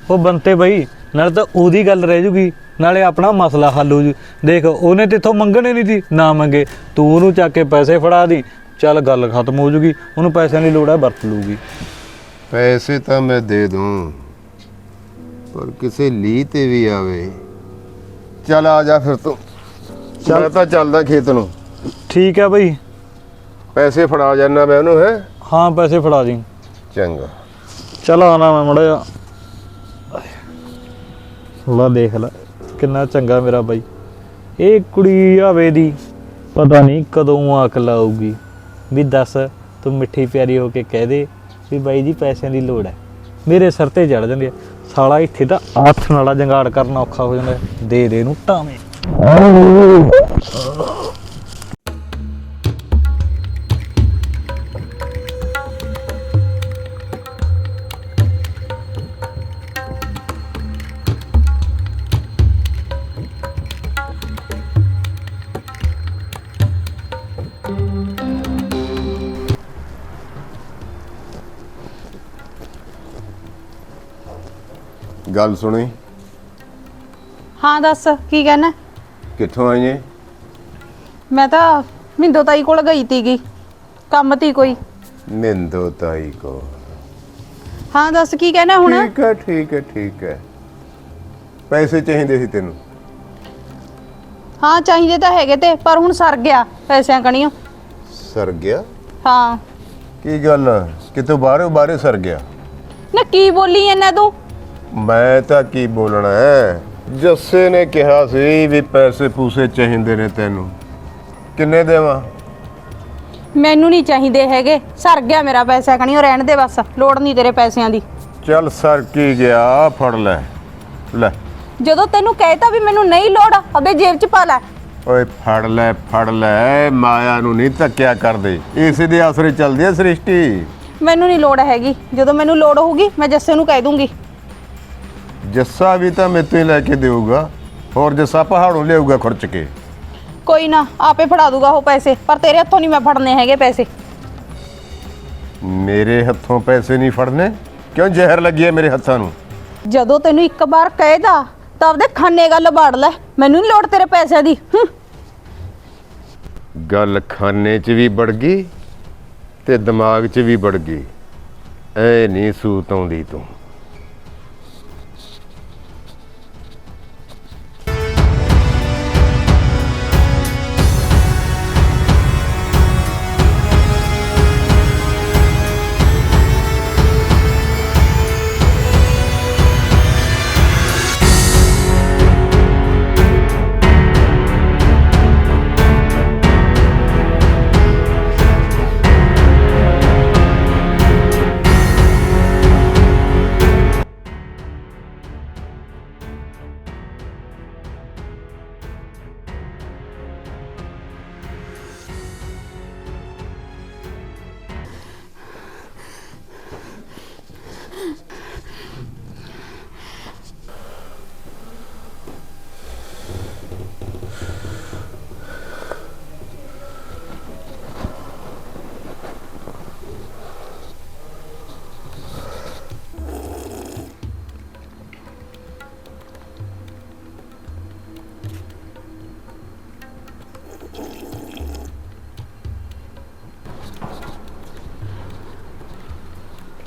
ਉਹ ਬੰਤੇ ਬਈ ਨਾਲੇ ਤਾਂ ਉਹਦੀ ਗੱਲ ਰਹਿ ਜੂਗੀ ਨਾਲੇ ਆਪਣਾ ਮਸਲਾ ਹੱਲ ਹੋ ਜੂ। ਦੇਖ ਉਹਨੇ ਤੇਥੋਂ ਮੰਗਣੇ ਨਹੀਂ ਸੀ ਨਾ ਮੰਗੇ। ਤੂੰ ਉਹਨੂੰ ਚੱਕ ਕੇ ਪੈਸੇ ਫੜਾ ਦੀ ਚੱਲ ਗੱਲ ਖਤਮ ਹੋ ਜੂਗੀ ਉਹਨੂੰ ਪੈਸਿਆਂ ਦੀ ਲੋੜ ਹੈ ਵਰਤ ਲੂਗੀ ਪੈਸੇ ਤਾਂ ਮੈਂ ਦੇ ਦੂੰ ਪਰ ਕਿਸੇ ਲੀ ਤੇ ਵੀ ਆਵੇ। ਚੱਲ ਆ ਜਾ ਫਿਰ ਤੂੰ। ਮੈਂ ਤਾਂ ਚੱਲਦਾ ਖੇਤ ਨੂੰ। ਠੀਕ ਹੈ ਬਈ। ਪੈਸੇ ਫੜਾ ਜਾਣਾ ਮੈਂ ਉਹਨੂੰ ਹੈ? ਹਾਂ ਪੈਸੇ ਫੜਾ ਦੀ ਚੰਗਾ। ਚੱਲ ਆਣਾ ਮੈਂ ਮੜਾ ਜਾ ਲਾ ਦੇਖ ਲੈ ਕਿੰਨਾ ਚੰਗਾ ਮੇਰਾ ਬਾਈ। ਇਹ ਕੁੜੀ ਆਵੇ ਦੀ ਪਤਾ ਨਹੀਂ ਕਦੋਂ ਅਕਲ ਆਊਗੀ ਵੀ ਦੱਸ ਤੂੰ ਮਿੱਠੀ ਪਿਆਰੀ ਹੋ ਕੇ ਕਹਿ ਦੇ ਵੀ ਬਾਈ ਜੀ ਪੈਸਿਆਂ ਦੀ ਲੋੜ ਹੈ। ਮੇਰੇ ਸਿਰ ਤੇ ਚੜ ਜਾਂਦੇ ਆ। ਸਾਲਾ ਇੱਥੇ ਤਾਂ ਹੱਥ ਨਾਲਾ ਜੰਗਾੜ ਕਰਨਾ ਔਖਾ ਹੋ ਜਾਂਦਾ। ਹੈ। ਦੇ ਦੇ ਨੂੰ ਟਾਵੇਂ। ਗੱਲ ਸੁਣੀ? ਹਾਂ ਦੱਸ ਕੀ ਕਹਿਣਾ? ਕਿੱਥੋਂ ਆਈ ਏ? ਮੈਂ ਤਾਂ ਮਿੰਦੋ ਤਾਈ ਕੋਲ ਗਈ ਤੀਗੀ। ਕੰਮ ਤੀ ਕੋਈ। ਮਿੰਦੋ ਤਾਈ ਕੋ ਹਾਂ ਦੱਸ ਕੀ ਕਹਿਣਾ ਹੁਣ? ਠੀਕ ਹੈ ਠੀਕ ਹੈ ਠੀਕ ਹੈ। ਪੈਸੇ ਚਾਹੀਦੇ ਸੀ ਤੈਨੂੰ? ਹਾਂ ਚਾਹੀਦੇ ਤਾਂ ਹੈਗੇ ਤੇ ਪਰ ਹੁਣ ਸਰ ਗਿਆ ਪੈਸਿਆਂ ਕਣੀਓ। ਸਰ ਗਿਆ? ਹਾਂ। ਕੀ ਗੱਲ ਕਿਤੋਂ ਬਾਹਰੋਂ ਬਾਹਰੇ ਸਰ ਗਿਆ? ਨਾ ਕੀ ਬੋਲੀ ਇਹਨਾਂ ਤੂੰ? ਮੈਂ ਤਾਂ ਕੀ ਬੋਲਣਾ ਹੈ? ਜੱਸੇ ਨੇ ਕਿਹਾ ਸੀ ਵੀ ਪੈਸੇ ਪੂਸੇ ਚਾਹੀਦੇ ਨੇ ਤੈਨੂੰ। ਕਿੰਨੇ ਦੇਵਾਂ? ਮੈਨੂੰ ਨਹੀਂ ਚਾਹੀਦੇ ਹੈਗੇ। ਸਰ ਗਿਆ ਮੇਰਾ ਪੈਸਾ ਕਣੀਓ ਰਹਿਣ ਦੇ ਬਸ। ਲੋੜ ਨਹੀਂ ਤੇਰੇ ਪੈਸਿਆਂ ਦੀ। ਚੱਲ ਸਰ ਕੀ ਗਿਆ ਫੜ ਲੈ। ਲੈ। ਜਦੋਂ ਤੈਨੂੰ ਕਹਿਤਾ ਵੀ ਮੈਨੂੰ ਨਹੀਂ ਲੋੜ ਅੱਗੇ ਜੇਬ 'ਚ ਪਾ ਲੈ। ਓਏ ਫੜ ਲੈ ਫੜ ਲੈ। ਮਾਇਆ ਨੂੰ ਨਹੀਂ ਧੱਕਿਆ ਕਰਦੇ। ਇਸੇ ਦੇ ਆਸਰੇ ਚੱਲਦੀ ਹੈ ਸ੍ਰਿਸ਼ਟੀ। ਮੈਨੂੰ ਨਹੀਂ ਲੋੜ ਹੈਗੀ। ਜਦੋਂ ਮੈਨੂੰ ਲੋੜ ਹੋਊਗੀ ਮੈਂ ਜੱਸੇ ਨੂੰ ਕਹਿ ਦੂੰਗੀ। ਜੱਸਾ ਵੀ ਤਾਂ ਮੇਤੋਂ ਹੀ ਲੈ ਕੇ ਦੇਊਗਾ ਹੋਰ ਜੱਸਾ ਪਹਾੜੋਂ ਲਿਆਊਗਾ ਖਰਚ ਕੇ। ਕੋਈ ਨਾ ਆਪੇ ਫੜਾ ਦੂਗਾ ਉਹ ਪੈਸੇ ਪਰ ਤੇਰੇ ਹੱਥੋਂ ਨਹੀਂ ਮੈਂ ਫੜਨੇ ਹੈਗੇ ਪੈਸੇ। ਮੇਰੇ ਹੱਥੋਂ ਪੈਸੇ ਨਹੀਂ ਫੜਨੇ? ਕਿਉਂ ਜ਼ਹਿਰ ਲੱਗੀ ਹੈ ਮੇਰੇ ਹੱਥਾਂ ਨੂੰ? ਜਦੋਂ ਤੈਨੂੰ ਇੱਕ ਵਾਰ ਕਹਿਦਾ ਤਾਂ ਆਪਦੇ ਖਾਨੇ ਗੱਲ ਬਾੜ ਲੈ ਮੈਨੂੰ ਨਹੀਂ ਲੋੜ ਤੇਰੇ ਪੈਸਿਆਂ ਦੀ ਹੂੰ। ਗੱਲ ਖਾਨੇ 'ਚ ਵੀ ਵੜ ਗਈ ਤੇ ਦਿਮਾਗ 'ਚ ਵੀ ਵੜ ਗਈ। ਐ ਨਹੀਂ ਸੂਤ ਆਉਂਦੀ ਤੂੰ।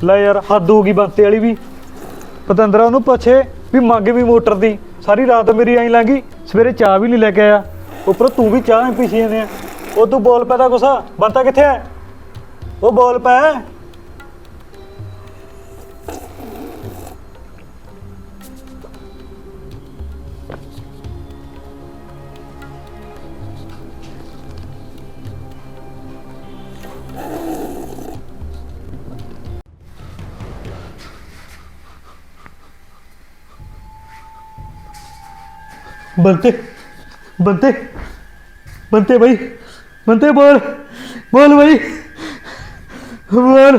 ਲੈ ਯਾਰ, ਹੱਦ ਹੋ ਗਈ ਬੰਤੇ ਵਾਲੀ ਵੀ। ਪਤੰਦਰਾ ਉਹਨੂੰ ਪੁੱਛੇ ਵੀ ਮੰਗ ਵੀ ਮੋਟਰ ਦੀ। ਸਾਰੀ ਰਾਤ ਮੇਰੀ ਐਂ ਲੰਘੀ ਸਵੇਰੇ ਚਾਹ ਵੀ ਨਹੀਂ ਲੈ ਕੇ ਆਇਆ। ਉੱਪਰ ਤੂੰ ਵੀ ਚਾਹ ਹੀ ਪੀਛੇ ਜਾਂਦੇ ਆ। ਉਹ ਤੂੰ ਬੋਲ ਪੈਦਾ ਕੁਛ ਬੰਤਾ ਕਿੱਥੇ ਹੈ? ਉਹ ਬੋਲ ਪੈ ਬੰਤੇ ਬੰਤੇ ਬੰਤੇ ਭਾਈ ਬੰਤੇ ਬੋਲ ਬੋਲ ਭਾਈ ਬੋਲ,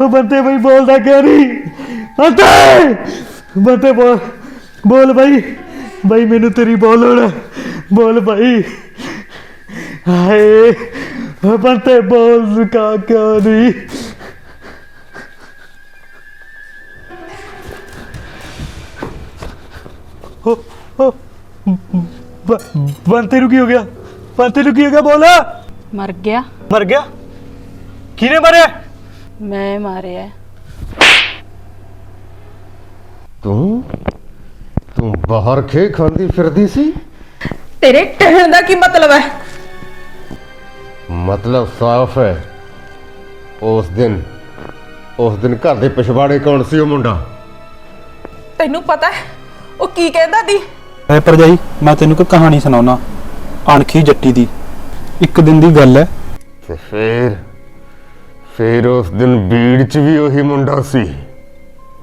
ਉਹ ਬੰਤੇ ਭਾਈ ਬੋਲਦਾ ਕਿਉਂ ਨਹੀਂ? ਬੰਦੇ ਬੰਤੇ ਬੋਲ ਬੋਲ ਭਾਈ ਭਾਈ ਮੈਨੂੰ ਤੇਰੀ ਬੋਲ ਹੁਣ, ਬੋਲ ਭਾਈ ਹਾਏ, ਉਹ ਬੰਤੇ ਬੋਲ ਕਾ ਕਿਉਂ ਨਹੀਂ? ਹੋ ਹੋ। ਬ- ਬੰਤੇ ਨੂੰ ਕੀ ਹੋ ਗਿਆ? ਬੰਤੇ ਨੂੰ ਕੀ ਹੋ ਗਿਆ ਬੋਲ? ਮਰ ਗਿਆ। ਮਰ ਗਿਆ? ਕਿਹਨੇ ਮਾਰਿਆ? ਮੈਂ ਮਾਰਿਆ। ਤੂੰ? ਤੂੰ ਬਾਹਰ ਖੇ ਖਾਂਦੀ ਫਿਰਦੀ ਸੀ? ਤੇਰੇ ਕਹਿਣ ਦਾ ਕੀ ਮਤਲਬ ਹੈ? ਮਤਲਬ ਸਾਫ਼ ਹੈ। ਉਸ ਦਿਨ ਉਸ ਦਿਨ ਘਰ ਦੇ ਪਿਛਵਾੜੇ ਕੌਣ ਸੀ ਉਹ ਮੁੰਡਾ? ਤੈਨੂੰ ਪਤਾ ਹੈ ਉਹ ਕੀ ਕਹਿੰਦਾ ਦੀ ਐ ਭਰਜਾਈ ਮੈਂ ਤੈਨੂੰ ਇੱਕ ਕਹਾਣੀ ਸੁਣਾਉਣਾ ਅਣਖੀ ਜੱਟੀ ਦੀ। ਇੱਕ ਦਿਨ ਦੀ ਗੱਲ ਹੈ ਤੇ ਫੇਰ ਫੇਰ ਉਸ ਦਿਨ ਬੀੜ 'ਚ ਵੀ ਉਹੀ ਮੁੰਡਾ ਸੀ।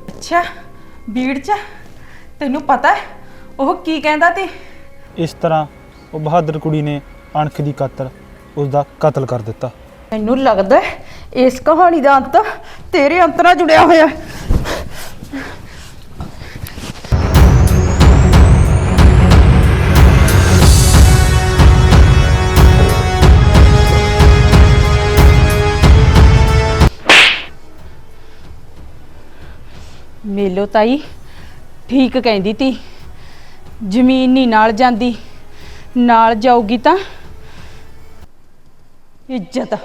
ਅੱਛਾ ਬੀੜ ਚ? ਤੈਨੂੰ ਪਤਾ ਹੈ ਉਹ ਕੀ ਕਹਿੰਦਾ ਤੀ ਇਸ ਤਰ੍ਹਾਂ ਉਹ ਬਹਾਦਰ ਕੁੜੀ ਨੇ ਅਣਖ ਦੀ ਕਾਤਰ ਉਸ ਦਾ ਕਤਲ ਕਰ ਦਿੱਤਾ। ਮੈਨੂੰ ਲੱਗਦਾ ਹੈ ਇਸ ਕਹਾਣੀ ਦਾ ਅੰਤ ਤੇਰੇ ਅੰਤ ਨਾਲ ਜੁੜਿਆ ਹੋਇਆ ਹੈ ਮੇਲੋ ਤਾਈ ਠੀਕ ਕਹਿੰਦੀ ਤੀ। ਜ਼ਮੀਨ ਨਹੀਂ ਨਾਲ ਜਾਂਦੀ ਨਾਲ ਜਾਊਗੀ ਤਾਂ ਇੱਜ਼ਤ।